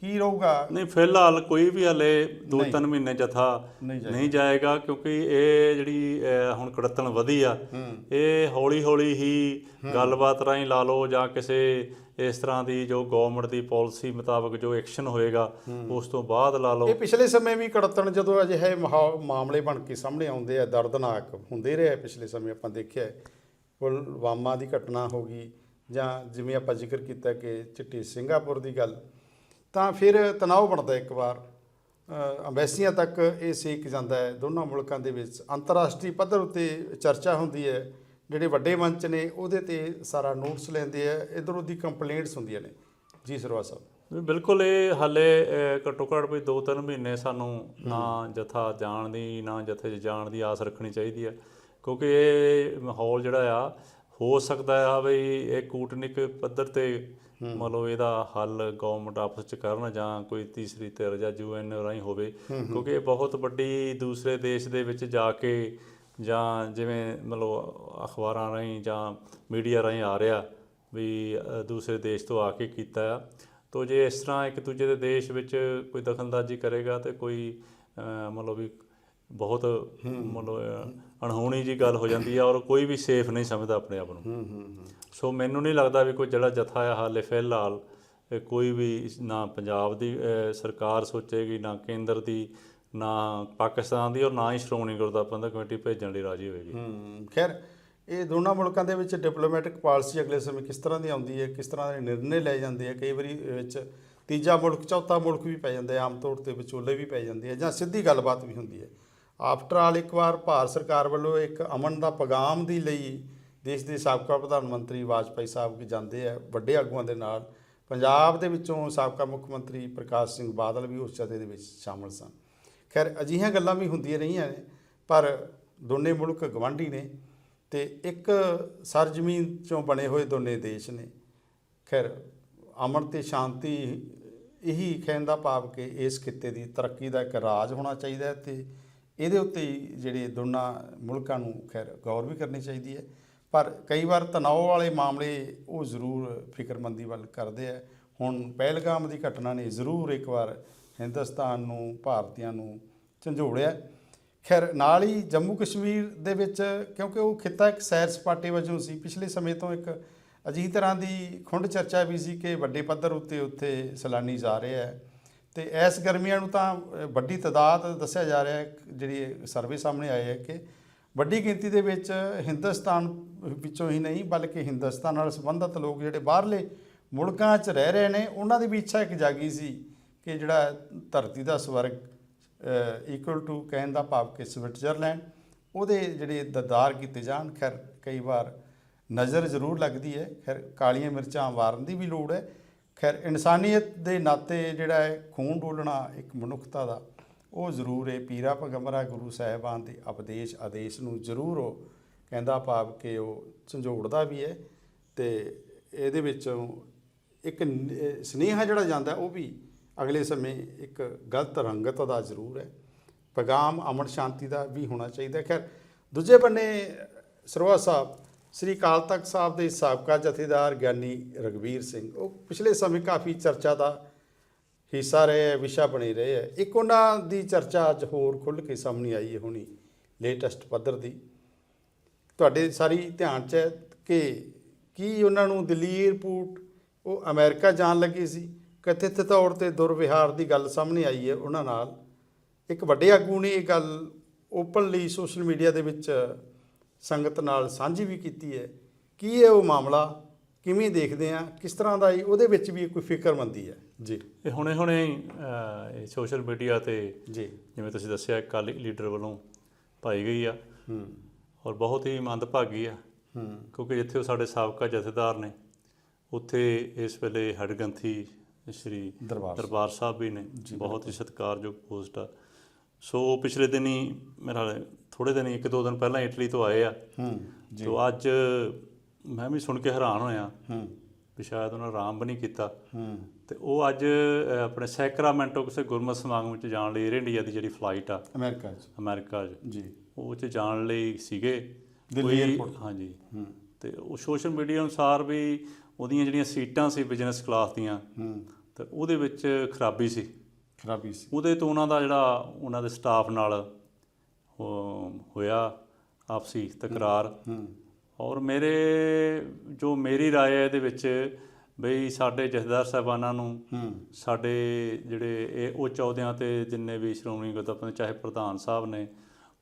ਕੀ ਰਹੂਗਾ? ਨਹੀਂ ਫਿਲਹਾਲ ਕੋਈ ਵੀ ਹਲੇ 2-3 ਮਹੀਨੇ ਜਥਾ ਨਹੀਂ ਜਾਏਗਾ। ਕਿਉਂਕਿ ਇਹ ਜਿਹੜੀ ਹੁਣ ਕੜਤਣ ਵਧੀ ਆ ਇਹ ਹੌਲੀ-ਹੌਲੀ ਹੀ। ਗੱਲਬਾਤ ਰਾਹੀਂ ਲਾ ਲਓ ਜਾਂ ਕਿਸੇ ਇਸ ਤਰ੍ਹਾਂ ਦੀ ਜੋ ਗਵਰਨਮੈਂਟ ਦੀ ਪਾਲਿਸੀ ਮੁਤਾਬਕ ਜੋ ਐਕਸ਼ਨ ਹੋਏਗਾ ਉਸ ਤੋਂ ਬਾਅਦ ਲਾ ਲਓ ਇਹ ਪਿਛਲੇ ਸਮੇਂ ਵੀ ਕੜਤਣ ਜਦੋਂ ਅਜਿਹੇ ਮਾਮਲੇ ਬਣ ਕੇ ਸਾਹਮਣੇ ਆਉਂਦੇ ਆ ਦਰਦਨਾਕ ਹੁੰਦੇ ਰਹੇ ਪਿਛਲੇ ਸਮੇਂ ਆਪਾਂ ਦੇਖਿਆ। ਪੁਲਵਾਮਾ ਦੀ ਘਟਨਾ ਹੋ ਗਈ ਜਾਂ ਜਿਵੇਂ ਆਪਾਂ ਜ਼ਿਕਰ ਕੀਤਾ ਕਿ ਚਿੱਟੀ ਸਿੰਗਾਪੁਰ ਦੀ ਗੱਲ ਤਾਂ ਫਿਰ ਤਣਾਅ ਬਣਦਾ ਇੱਕ ਵਾਰ। ਅੰਬੈਸੀਆਂ ਤੱਕ ਇਹ ਸੇਕ ਜਾਂਦਾ ਹੈ। ਦੋਨਾਂ ਮੁਲਕਾਂ ਦੇ ਵਿੱਚ ਅੰਤਰਰਾਸ਼ਟਰੀ ਪੱਧਰ ਉੱਤੇ ਚਰਚਾ ਹੁੰਦੀ ਹੈ। ਜਿਹੜੇ ਵੱਡੇ ਮੰਚ ਨੇ ਉਹਦੇ ਤੇ ਸਾਰਾ ਨੋਟਸ ਲੈਂਦੇ ਆ। ਇਧਰ ਉਧਰ ਕੰਪਲੇਂਟਸ ਹੁੰਦੀਆਂ ਨੇ। ਜੀ ਸਰਵਾ ਸਾਹਿਬ। ਬਿਲਕੁਲ ਇਹ ਹਾਲੇ ਘੱਟੋ ਘੱਟ ਵੀ 2-3 ਮਹੀਨੇ ਸਾਨੂੰ ਨਾ ਜਥਾ ਜਾਣ ਦੀ ਨਾ ਜਥੇ 'ਚ ਜਾਣ ਦੀ ਆਸ ਰੱਖਣੀ ਚਾਹੀਦੀ ਹੈ ਕਿਉਂਕਿ ਇਹ ਮਾਹੌਲ ਜਿਹੜਾ ਆ ਹੋ ਸਕਦਾ ਆ ਵੀ ਇਹ ਕੂਟਨੀਤਿਕ ਪੱਧਰ ਤੇ ਮਤਲਬ ਇਹਦਾ ਹੱਲ ਗਵਰਨਮੈਂਟ ਆਪਸ ਚ ਕਰਨ ਜਾਂ ਕੋਈ ਤੀਸਰੀ ਧਿਰ ਜਾਂ ਯੂਐਨ ਰਾਹੀਂ ਹੋਵੇ। ਕਿਉਂਕਿ ਇਹ ਬਹੁਤ ਵੱਡੀ ਦੂਸਰੇ ਦੇਸ਼ ਦੇ ਵਿੱਚ ਜਾ ਕੇ ਜਾਂ ਜਿਵੇਂ ਮਤਲਬ ਅਖਬਾਰਾਂ ਰਾਹੀਂ ਜਾਂ ਮੀਡੀਆ ਰਾਹੀਂ ਆ ਰਿਹਾ ਵੀ ਦੂਸਰੇ ਦੇਸ਼ ਤੋਂ ਆ ਕੇ ਕੀਤਾ ਆ। ਤੋ ਜੇ ਇਸ ਤਰ੍ਹਾਂ ਇੱਕ ਦੂਜੇ ਦੇ ਦੇਸ਼ ਵਿੱਚ ਕੋਈ ਦਖਲਅੰਦਾਜ਼ੀ ਕਰੇਗਾ ਤੇ ਕੋਈ ਮਤਲਬ ਵੀ ਬਹੁਤ ਮਤਲਬ ਅਣਹੋਣੀ ਜੀ ਗੱਲ ਹੋ ਜਾਂਦੀ ਹੈ ਔਰ ਕੋਈ ਵੀ ਸੇਫ ਨਹੀਂ ਸਮਝਦਾ ਆਪਣੇ ਆਪ ਨੂੰ। ਸੋ ਮੈਨੂੰ ਨਹੀਂ ਲੱਗਦਾ ਵੀ ਕੋਈ ਜਿਹੜਾ ਜਥਾ ਆ ਹਾਲੇ ਫਿਲਹਾਲ ਕੋਈ ਵੀ ਨਾ ਪੰਜਾਬ ਦੀ ਸਰਕਾਰ ਸੋਚੇਗੀ ਨਾ ਕੇਂਦਰ ਦੀ ਨਾ ਪਾਕਿਸਤਾਨ ਦੀ ਔਰ ਨਾ ਹੀ ਸ਼੍ਰੋਮਣੀ ਗੁਰਦੁਆਰਾ ਪ੍ਰਬੰਧਕ ਕਮੇਟੀ ਭੇਜਣ ਲਈ ਰਾਜੀ ਹੋਏਗੀ ਹੂੰ, ਖੈਰ, ਇਹ ਦੋਨਾਂ ਮੁਲਕਾਂ ਦੇ ਵਿੱਚ ਡਿਪਲੋਮੈਟਿਕ ਪਾਲਿਸੀ ਅਗਲੇ ਸਮੇਂ ਕਿਸ ਤਰ੍ਹਾਂ ਦੀ ਆਉਂਦੀ ਹੈ, ਕਿਸ ਤਰ੍ਹਾਂ ਦੇ ਨਿਰਣੇ ਲਏ ਜਾਂਦੇ ਆ, ਕਈ ਵਾਰੀ ਇਹ ਵਿੱਚ ਤੀਜਾ ਮੁਲਕ, ਚੌਥਾ ਮੁਲਕ ਵੀ ਪੈ ਜਾਂਦਾ ਆਮ ਤੌਰ ਤੇ ਵਿਚੋਲੇ ਵੀ ਪੈ ਜਾਂਦੇ ਆ ਜਾਂ ਸਿੱਧੀ ਗੱਲਬਾਤ ਵੀ ਹੁੰਦੀ ਹੈ। ਆਫਟਰ ਆਲ ਇੱਕ ਵਾਰ ਭਾਰਤ ਸਰਕਾਰ ਵੱਲੋਂ ਇੱਕ ਅਮਨ ਦਾ ਪੈਗਾਮ ਦੀ ਲਈ ਦੇਸ਼ ਦੇ ਸਾਬਕਾ ਪ੍ਰਧਾਨ ਮੰਤਰੀ ਵਾਜਪਾਈ ਸਾਹਿਬ ਕੀ ਜਾਂਦੇ ਆ, ਵੱਡੇ ਆਗੂਆਂ ਦੇ ਨਾਲ, ਪੰਜਾਬ ਦੇ ਵਿੱਚੋਂ ਸਾਬਕਾ ਮੁੱਖ ਮੰਤਰੀ ਪ੍ਰਕਾਸ਼ ਸਿੰਘ ਬਾਦਲ ਵੀ ਉਸ ਜਥੇ ਦੇ ਵਿੱਚ ਸ਼ਾਮਲ ਸਨ। ਖੈਰ, ਅਜਿਹੀਆਂ ਗੱਲਾਂ ਵੀ ਹੁੰਦੀਆਂ ਰਹੀਆਂ ਨੇ, ਪਰ ਦੋਨੇ ਮੁਲਕ ਗਵਾਂਢੀ ਨੇ ਤੇ ਇੱਕ ਸਰਜ਼ਮੀਨ ਚੋਂ ਬਣੇ ਹੋਏ ਦੋਨੇ ਦੇਸ਼ ਨੇ। ਖੈਰ, ਅਮਨ ਤੇ ਸ਼ਾਂਤੀ ਇਹੀ ਕਹਿਣ ਦਾ ਭਾਵ ਕਿ ਇਸ ਖਿੱਤੇ ਦੀ ਤਰੱਕੀ ਦਾ ਇੱਕ ਰਾਜ ਹੋਣਾ ਚਾਹੀਦਾ ਹੈ ਤੇ ਇਹਦੇ ਉੱਤੇ ਹੀ ਜਿਹੜੇ ਦੋਨਾਂ ਮੁਲਕਾਂ ਨੂੰ ਖੈਰ ਗੌਰ ਵੀ ਕਰਨੀ ਚਾਹੀਦੀ ਹੈ। ਪਰ ਕਈ ਵਾਰ ਤਣਾਅ ਵਾਲੇ ਮਾਮਲੇ ਉਹ ਜ਼ਰੂਰ ਫਿਕਰਮੰਦੀ ਵੱਲ ਕਰਦੇ ਆ। ਹੁਣ ਪਹਿਲਗਾਮ ਦੀ ਘਟਨਾ ਨੇ ਜ਼ਰੂਰ ਇੱਕ ਵਾਰ ਹਿੰਦੁਸਤਾਨ ਨੂੰ, ਭਾਰਤੀਆਂ ਨੂੰ ਝੰਜੋੜਿਆ। ਖੈਰ, ਨਾਲ ਹੀ ਜੰਮੂ ਕਸ਼ਮੀਰ ਦੇ ਵਿੱਚ, ਕਿਉਂਕਿ ਉਹ ਖਿੱਤਾ ਇੱਕ ਸੈਰ ਸਪਾਟੇ ਵਜੋਂ ਸੀ, ਪਿਛਲੇ ਸਮੇਂ ਤੋਂ ਇੱਕ ਅਜਿਹੀ ਤਰ੍ਹਾਂ ਦੀ ਖੁੰਡ ਚਰਚਾ ਵੀ ਸੀ ਕਿ ਵੱਡੇ ਪੱਧਰ ਉੱਤੇ ਉੱਥੇ ਸੈਲਾਨੀ ਜਾ ਰਹੇ ਆ ਤੇ ਇਸ ਗਰਮੀਆਂ ਨੂੰ ਤਾਂ ਵੱਡੀ ਤਾਦਾਦ ਦੱਸਿਆ ਜਾ ਰਿਹਾ ਹੈ, ਜਿਹੜੀ ਸਰਵੇ ਸਾਹਮਣੇ ਆਏ ਹੈ ਕਿ ਵੱਡੀ ਗਿਣਤੀ ਦੇ ਵਿੱਚ ਹਿੰਦੁਸਤਾਨ ਵਿੱਚੋਂ ਹੀ ਨਹੀਂ, ਬਲਕਿ ਹਿੰਦੁਸਤਾਨ ਨਾਲ ਸੰਬੰਧਿਤ ਲੋਕ ਜਿਹੜੇ ਬਾਹਰਲੇ ਮੁਲਕਾਂ 'ਚ ਰਹਿ ਰਹੇ ਨੇ, ਉਹਨਾਂ ਦੀ ਵੀ ਇੱਛਾ ਇੱਕ ਜਾਗੀ ਸੀ ਕਿ ਜਿਹੜਾ ਧਰਤੀ ਦਾ ਸਵਰਗ ਇਕੁਅਲ ਟੂ ਕਹਿਣ ਦਾ ਭਾਵ ਕਿ ਸਵਿਟਜ਼ਰਲੈਂਡ, ਉਹਦੇ ਜਿਹੜੇ ਦਦਾਰ ਕੀਤੇ ਜਾਣ, ਖੈਰ, ਕਈ ਵਾਰ ਨਜ਼ਰ ਜ਼ਰੂਰ ਲੱਗਦੀ ਹੈ, ਖੈਰ, ਕਾਲੀਆਂ ਮਿਰਚਾਂ ਵਾਰਨ ਦੀ ਵੀ ਲੋੜ ਹੈ। ਖੈਰ, ਇਨਸਾਨੀਅਤ ਦੇ ਨਾਤੇ ਜਿਹੜਾ ਹੈ ਖੂਨ ਡੋਲਣਾ ਇੱਕ ਮਨੁੱਖਤਾ ਦਾ, ਉਹ ਜ਼ਰੂਰ ਹੈ। ਪੀਰਾ ਪਗੰਬਰਾ ਗੁਰੂ ਸਾਹਿਬਾਨ ਦੇ ਉਪਦੇਸ਼, ਆਦੇਸ਼ ਨੂੰ ਜ਼ਰੂਰ ਉਹ ਕਹਿੰਦਾ ਭਾਵ ਕਿ ਉਹ ਝੰਜੋੜਦਾ ਵੀ ਹੈ ਤੇ ਇਹਦੇ ਵਿੱਚੋਂ ਇੱਕ ਨ- ਸੁਨੇਹਾ ਜਿਹੜਾ ਜਾਂਦਾ ਉਹ ਵੀ ਅਗਲੇ ਸਮੇਂ ਇੱਕ ਗਲਤ ਰੰਗਤ ਦਾ ਜ਼ਰੂਰ ਹੈ। ਪੈਗਾਮ ਅਮਨ ਸ਼ਾਂਤੀ ਦਾ ਵੀ ਹੋਣਾ ਚਾਹੀਦਾ। ਖੈਰ, ਦੂਜੇ ਬੰਨੇ ਸਰਵਾ ਸਾਹਿਬ, ਸ੍ਰੀ ਅਕਾਲ ਤਖਤ ਸਾਹਿਬ ਦੇ ਸਾਬਕਾ ਜਥੇਦਾਰ ਗਿਆਨੀ ਰਗਵੀਰ ਸਿੰਘ, ਉਹ ਪਿਛਲੇ ਸਮੇਂ ਕਾਫੀ ਚਰਚਾ ਦਾ ਹਿੱਸਾ ਰਹੇ ਹੈ, ਵਿਸ਼ਾ ਬਣੇ ਰਹੇ ਹੈ। ਇੱਕ ਉਹਨਾਂ ਦੀ ਚਰਚਾ ਅੱਜ ਹੋਰ ਖੁੱਲ੍ਹ ਕੇ ਸਾਹਮਣੇ ਆਈ ਹੈ ਹੁਣੀ, ਲੇਟੈਸਟ ਪੱਧਰ ਦੀ। ਤੁਹਾਡੇ ਸਾਰੀ ਧਿਆਨ 'ਚ ਹੈ ਕਿ ਕੀ ਉਹਨਾਂ ਨੂੰ ਦਿੱਲੀ ਏਅਰਪੋਰਟ, ਉਹ ਅਮਰੀਕਾ ਜਾਣ ਲੱਗੇ ਸੀ? ਕਥਿਤ ਤੌਰ ਤੇ ਦੁਰਵਿਹਾਰ ਦੀ ਗੱਲ ਸਾਹਮਣੇ ਆਈ ਹੈ ਉਹਨਾਂ ਨਾਲ। ਇੱਕ ਵੱਡੇ ਆਗੂ ਨੇ ਇਹ ਗੱਲ ਓਪਨਲੀ ਸੋਸ਼ਲ ਮੀਡੀਆ ਦੇ ਵਿੱਚ ਸੰਗਤ ਨਾਲ ਸਾਂਝੀ ਵੀ ਕੀਤੀ ਹੈ। ਕੀ ਹੈ ਉਹ ਮਾਮਲਾ ਕਿਵੇਂ ਦੇਖਦੇ ਆ ਕਿਸ ਤਰ੍ਹਾਂ ਦਾ ਉਹਦੇ ਵਿੱਚ ਵੀ ਕੋਈ ਫਿਕਰਮੰਦੀ ਹੈ? ਜੀ। ਇਹ ਹੁਣੇ ਹੁਣੇ ਇਹ ਸੋਸ਼ਲ ਮੀਡੀਆ ਤੇ ਜੀ। ਜਿਵੇਂ ਤੁਸੀਂ ਦੱਸਿਆ ਅਕਾਲੀ ਲੀਡਰ ਵੱਲੋਂ ਪਾਈ ਗਈ ਆ। ਹੂੰ। ਔਰ ਬਹੁਤ ਹੀ ਮੰਦਭਾਗੀ ਆ। ਹੂੰ। ਕਿਉਂਕਿ ਜਿੱਥੇ ਉਹ ਸਾਡੇ ਸਾਬਕਾ ਜਥੇਦਾਰ ਨੇ ਉੱਥੇ ਇਸ ਵੇਲੇ ਹੜਗੰਥੀ ਸ਼੍ਰੀ ਦਰਬਾਰ ਸਾਹਿਬ ਵੀ ਨੇ। ਬਹੁਤ ਹੀ ਸਤਿਕਾਰਯੋਗ ਪੋਸਟ ਆ। ਸੋ ਪਿਛਲੇ ਦਿਨੀ ਮੇਰਾ ਥੋੜੇ ਦਿਨ ਇੱਕ ਦੋ ਦਿਨ ਪਹਿਲਾਂ ਇਟਲੀ ਤੋਂ ਆਏ ਆ। ਹੂੰ ਜੀ। ਤੋ ਅੱਜ ਮੈਂ ਵੀ ਸੁਣ ਕੇ ਹੈਰਾਨ ਹੋਇਆ ਹੂੰ। ਵੀ ਸ਼ਾਇਦ ਉਹਨਾਂ ਆਰਾਮ ਵੀ ਨਹੀਂ ਕੀਤਾ। ਹੂੰ। ਤੇ ਉਹ ਅੱਜ ਆਪਣੇ ਸੈਕਰਾਮੈਂਟੋ ਕਿਸੇ ਗੁਰਮਤਿ ਸਮਾਗਮ ਵਿੱਚ ਜਾਣ ਲਈ 에ਅਰ ਇੰਡੀਆ ਦੀ ਜਿਹੜੀ ਫਲਾਈਟ ਆ। ਅਮਰੀਕਾ ਚ। ਅਮਰੀਕਾ 'ਚ। ਜੀ। ਉਹ 'ਚ ਜਾਣ ਲਈ ਸੀਗੇ। ਦਿੱਲੀ ਕੋਈ- airport। ਹਾਂਜੀ। ਹੂੰ। ਤੇ ਉਹ ਸੋਸ਼ਲ ਮੀਡੀਆ ਅਨੁਸਾਰ ਵੀ ਉਹਦੀਆਂ ਜਿਹੜੀਆਂ ਸੀਟਾਂ ਸੀ ਬਿਜ਼ਨਸ ਕਲਾਸ ਦੀਆਂ ਹੂੰ ਤੇ ਉਹਦੇ ਵਿੱਚ ਖਰਾਬੀ ਸੀ ਖਰਾਬੀ ਸੀ ਉਹਦੇ ਤੋਂ ਉਹਨਾਂ ਦਾ ਜਿਹੜਾ ਉਹਨਾਂ ਦੇ ਸਟਾਫ ਨਾਲ ਉਹ ਹੋਇਆ ਆਪਸੀ ਤਕਰਾਰ ਹੂੰ ਔਰ ਮੇਰੇ ਜੋ ਮੇਰੀ رائے ਹੈ ਇਹਦੇ ਵਿੱਚ ਬਈ ਸਾਡੇ ਜਥੇਦਾਰ ਸਾਹਿਬਾਨਾਂ ਨੂੰ ਹੂੰ ਸਾਡੇ ਜਿਹੜੇ ਇਹ ਉੱਚ ਅਹੁਦਿਆਂ ਤੇ ਜਿੰਨੇ ਵੀ ਸ਼੍ਰੋਮਣੀ ਗੁਰਦੁਆਰਾ ਚਾਹੇ ਪ੍ਰਧਾਨ ਸਾਹਿਬ ਨੇ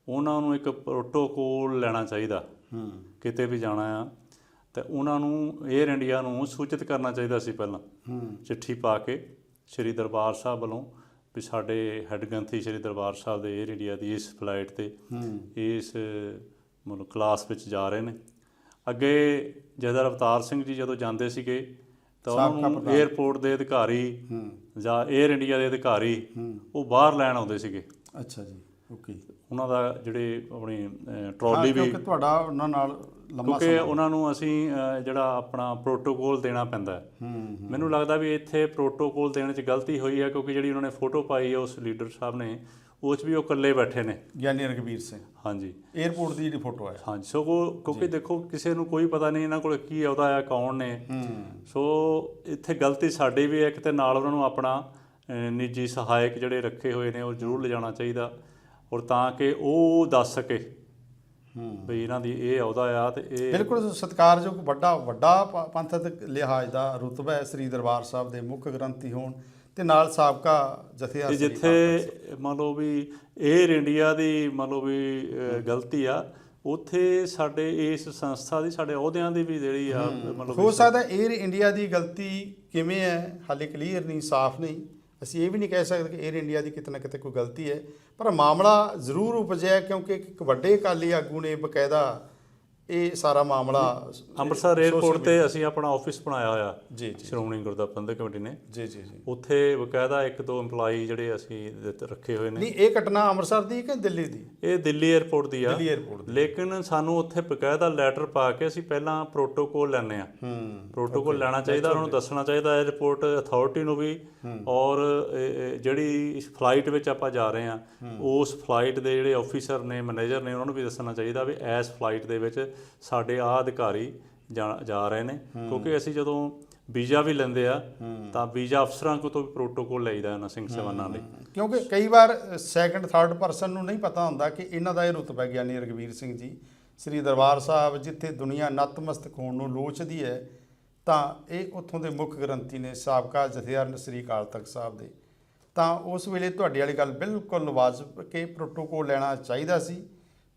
ਉਹਨਾਂ ਨੂੰ ਇੱਕ ਪ੍ਰੋਟੋਕੋਲ ਲੈਣਾ ਚਾਹੀਦਾ ਹੂੰ ਕਿਤੇ ਵੀ ਜਾਣਾ ਆ ਤੇ ਉਹਨਾਂ ਨੂੰ 에ਅਰ ਇੰਡੀਆ ਨੂੰ ਸੂਚਿਤ ਕਰਨਾ ਚਾਹੀਦਾ ਸੀ ਪਹਿਲਾਂ। ਚਿੱਠੀ ਪਾ ਕੇ ਸ਼੍ਰੀ ਦਰਬਾਰ ਸਾਹਿਬ ਵੱਲੋਂ ਵੀ ਸਾਡੇ ਹੈੱਡ ਗ੍ਰੰਥੀ ਸ਼੍ਰੀ ਦਰਬਾਰ ਸਾਹਿਬ ਦੇ 에ਅਰ ਇੰਡੀਆ ਦੀ ਇਸ ਫਲਾਈਟ ਤੇ ਇਸ ਮਤਲਬ ਕਲਾਸ ਵਿੱਚ ਜਾ ਰਹੇ ਨੇ। ਅੱਗੇ ਜਦਰ ਅਵਤਾਰ ਸਿੰਘ ਜੀ ਜਦੋਂ ਜਾਂਦੇ ਸੀਗੇ ਤਾਂ ਉਹਨਾਂ ਨੂੰ 에ਅਰਪੋਰਟ ਦੇ ਅਧਿਕਾਰੀ ਜਾਂ 에ਅਰ ਇੰਡੀਆ ਦੇ ਅਧਿਕਾਰੀ ਉਹ ਬਾਹਰ ਲੈਣ ਆਉਂਦੇ ਸੀਗੇ। ਅੱਛਾ ਜੀ ਉਹਨਾਂ ਦਾ ਜਿਹੜੇ ਆਪਣੀ ਟਰੋਲੀ ਵੀ ਤੁਹਾਡਾ ਉਹਨਾਂ ਨਾਲ ਲੰਮਾ ਕਿਉਂਕਿ ਉਹਨਾਂ ਨੂੰ ਅਸੀਂ ਜਿਹੜਾ ਆਪਣਾ ਪ੍ਰੋਟੋਕੋਲ ਦੇਣਾ ਪੈਂਦਾ ਹੈ। ਮੈਨੂੰ ਲੱਗਦਾ ਵੀ ਇੱਥੇ ਪ੍ਰੋਟੋਕੋਲ ਦੇਣ 'ਚ ਗਲਤੀ ਹੋਈ ਹੈ ਕਿਉਂਕਿ ਜਿਹੜੀ ਉਹਨਾਂ ਨੇ ਫੋਟੋ ਪਾਈ ਹੈ ਉਸ ਲੀਡਰ ਸਾਹਿਬ ਨੇ ਉਹ 'ਚ ਵੀ ਉਹ ਇਕੱਲੇ ਬੈਠੇ ਨੇ। ਗਿਆਨੀ ਰਗਵੀਰ ਸਿੰਘ। ਹਾਂਜੀ। 에ਅਰਪੋਰਟ ਦੀ ਜਿਹੜੀ ਫੋਟੋ ਹੈ। ਹਾਂਜੀ ਸੋ ਕਿਉਂਕਿ ਦੇਖੋ ਕਿਸੇ ਨੂੰ ਕੋਈ ਪਤਾ ਨਹੀਂ ਇਹਨਾਂ ਕੋਲ ਕੀ ਆਉਦਾ ਆ ਕੌਣ ਨੇ। ਸੋ ਇੱਥੇ ਗਲਤੀ ਸਾਡੀ ਵੀ ਹੈ ਕਿਤੇ ਨਾਲ ਉਹਨਾਂ ਨੂੰ ਆਪਣਾ ਨਿੱਜੀ ਸਹਾਇਕ ਜਿਹੜੇ ਰੱਖੇ ਹੋਏ ਨੇ ਉਹ ਜ਼ਰੂਰ ਲਿਜਾਣਾ ਚਾਹੀਦਾ। ਔਰ ਤਾਂ ਕਿ ਉਹ ਦੱਸ ਸਕੇ ਵੀ ਇਹਨਾਂ ਦੀ ਇਹ ਆਉਦਾ ਆ ਤੇ ਇਹ ਬਿਲਕੁਲ ਸਤਿਕਾਰਯੋਗ ਵੱਡਾ ਵੱਡਾ ਪੰਥਕ ਲਿਹਾਜ਼ ਦਾ ਰੁਤਬਾ ਹੈ। ਸ੍ਰੀ ਦਰਬਾਰ ਸਾਹਿਬ ਦੇ ਮੁੱਖ ਗ੍ਰੰਥੀ ਹੋਣ ਤੇ ਨਾਲ ਸਾਬਕਾ ਜਥੇਦਾਰ ਜਿੱਥੇ ਮੰਨ ਲਓ ਵੀ 에ਅਰ ਇੰਡੀਆ ਦੀ ਮੰਨ ਲਓ ਵੀ ਗਲਤੀ ਆ ਉੱਥੇ ਸਾਡੇ ਇਸ ਸੰਸਥਾ ਦੀ ਸਾਡੇ ਅਹੁਦਿਆਂ ਦੀ ਵੀ ਜਿਹੜੀ ਆ ਮੰਨ ਲਓ ਹੋ ਸਕਦਾ 에ਅਰ ਇੰਡੀਆ ਦੀ ਗਲਤੀ ਕਿਵੇਂ ਹੈ? ਹਾਲੇ ਕਲੀਅਰ ਨਹੀਂ ਸਾਫ਼ ਨਹੀਂ। ਅਸੀਂ ਇਹ ਵੀ ਨਹੀਂ ਕਹਿ ਸਕਦੇ ਕਿ 에ਅਰ ਇੰਡੀਆ ਦੀ ਕਿਤੇ ਨਾ ਕਿਤੇ ਕੋਈ ਗਲਤੀ ਹੈ, ਪਰ ਮਾਮਲਾ ਜ਼ਰੂਰ ਉਪਜਿਆ ਕਿਉਂਕਿ ਇੱਕ ਵੱਡੇ ਅਕਾਲੀ ਆਗੂ ਨੇ ਬਕਾਇਦਾ ਇਹ ਸਾਰਾ ਮਾਮਲਾ ਅੰਮ੍ਰਿਤਸਰ 에어ਪੋਰਟ ਤੇ ਅਸੀਂ ਆਪਣਾ ਆਫਿਸ ਬਣਾਇਆ ਹੋਇਆ ਜੀ ਜੀ ਸ਼੍ਰੋਮਣੀ ਗੁਰਦੁਆਰਾ ਪ੍ਰਬੰਧਕ ਕਮੇਟੀ ਨੇ। ਜੀ ਜੀ ਜੀ। ਉੱਥੇ ਬਕਾਇਦਾ ਇੱਕ ਦੋ EMPLOYE ਜਿਹੜੇ ਅਸੀਂ ਰੱਖੇ ਹੋਏ ਨੇ। ਨਹੀਂ ਇਹ ਘਟਨਾ ਅੰਮ੍ਰਿਤਸਰ ਦੀ ਕਿ ਦਿੱਲੀ ਦੀ? ਇਹ ਦਿੱਲੀ 에어ਪੋਰਟ ਦੀ ਆ। ਦਿੱਲੀ 에어ਪੋਰਟ ਲੇਕਿਨ ਸਾਨੂੰ ਉੱਥੇ ਬਕਾਇਦਾ ਲੈਟਰ ਪਾ ਕੇ ਅਸੀਂ ਪਹਿਲਾਂ ਪ੍ਰੋਟੋਕੋਲ ਲੈਣੇ ਆ ਹੂੰ ਪ੍ਰੋਟੋਕੋਲ ਲੈਣਾ ਚਾਹੀਦਾ ਉਹਨਾਂ ਦੱਸਣਾ ਚਾਹੀਦਾ 에어ਪੋਰਟ ਅਥਾਰਟੀ ਨੂੰ ਵੀ। ਔਰ ਜਿਹੜੀ ਫਲਾਈਟ ਵਿੱਚ ਆਪਾਂ ਜਾ ਰਹੇ ਆ ਉਸ ਫਲਾਈਟ ਦੇ ਜਿਹੜੇ ਆਫੀਸਰ ਨੇ ਮੈਨੇਜਰ ਨੇ ਉਹਨਾਂ ਨੂੰ ਵੀ ਦੱਸਣਾ ਚਾਹੀਦਾ ਵੀ ਐਸ ਫਲਾਈਟ ਦੇ ਵਿੱਚ ਸਾਡੇ ਆ ਅਧਿਕਾਰੀ ਜਾ ਰਹੇ ਨੇ। ਕਿਉਂਕਿ ਅਸੀਂ ਜਦੋਂ ਵੀਜ਼ਾ ਵੀ ਲੈਂਦੇ ਆ ਤਾਂ ਵੀਜ਼ਾ ਅਫਸਰਾਂ ਕੋਲ ਤੋਂ ਵੀ ਪ੍ਰੋਟੋਕੋਲ ਲਈਦਾ ਇਹਨਾਂ ਸਿੰਘ ਸਵਾਨਾਂ ਲਈ ਕਿਉਂਕਿ ਕਈ ਵਾਰ ਸੈਕੰਡ ਥਰਡ ਪਰਸਨ ਨੂੰ ਨਹੀਂ ਪਤਾ ਹੁੰਦਾ ਕਿ ਇਹਨਾਂ ਦਾ ਇਹ ਰੁਤਬਾ ਗਿਆਨੀ ਰਗਵੀਰ ਸਿੰਘ ਜੀ। ਸ੍ਰੀ ਦਰਬਾਰ ਸਾਹਿਬ ਜਿੱਥੇ ਦੁਨੀਆ ਨਤਮਸਤਕ ਹੋਣ ਨੂੰ ਲੋਚਦੀ ਹੈ ਤਾਂ ਇਹ ਉੱਥੋਂ ਦੇ ਮੁੱਖ ਗ੍ਰੰਥੀ ਨੇ ਸਾਬਕਾ ਜਥੇਦਾਰ ਸ੍ਰੀ ਅਕਾਲ ਤਖਤ ਸਾਹਿਬ ਦੇ। ਤਾਂ ਉਸ ਵੇਲੇ ਤੁਹਾਡੀ ਵਾਲੀ ਗੱਲ ਬਿਲਕੁਲ ਵਾਜਬ ਕਿ ਪ੍ਰੋਟੋਕੋਲ ਲੈਣਾ ਚਾਹੀਦਾ ਸੀ।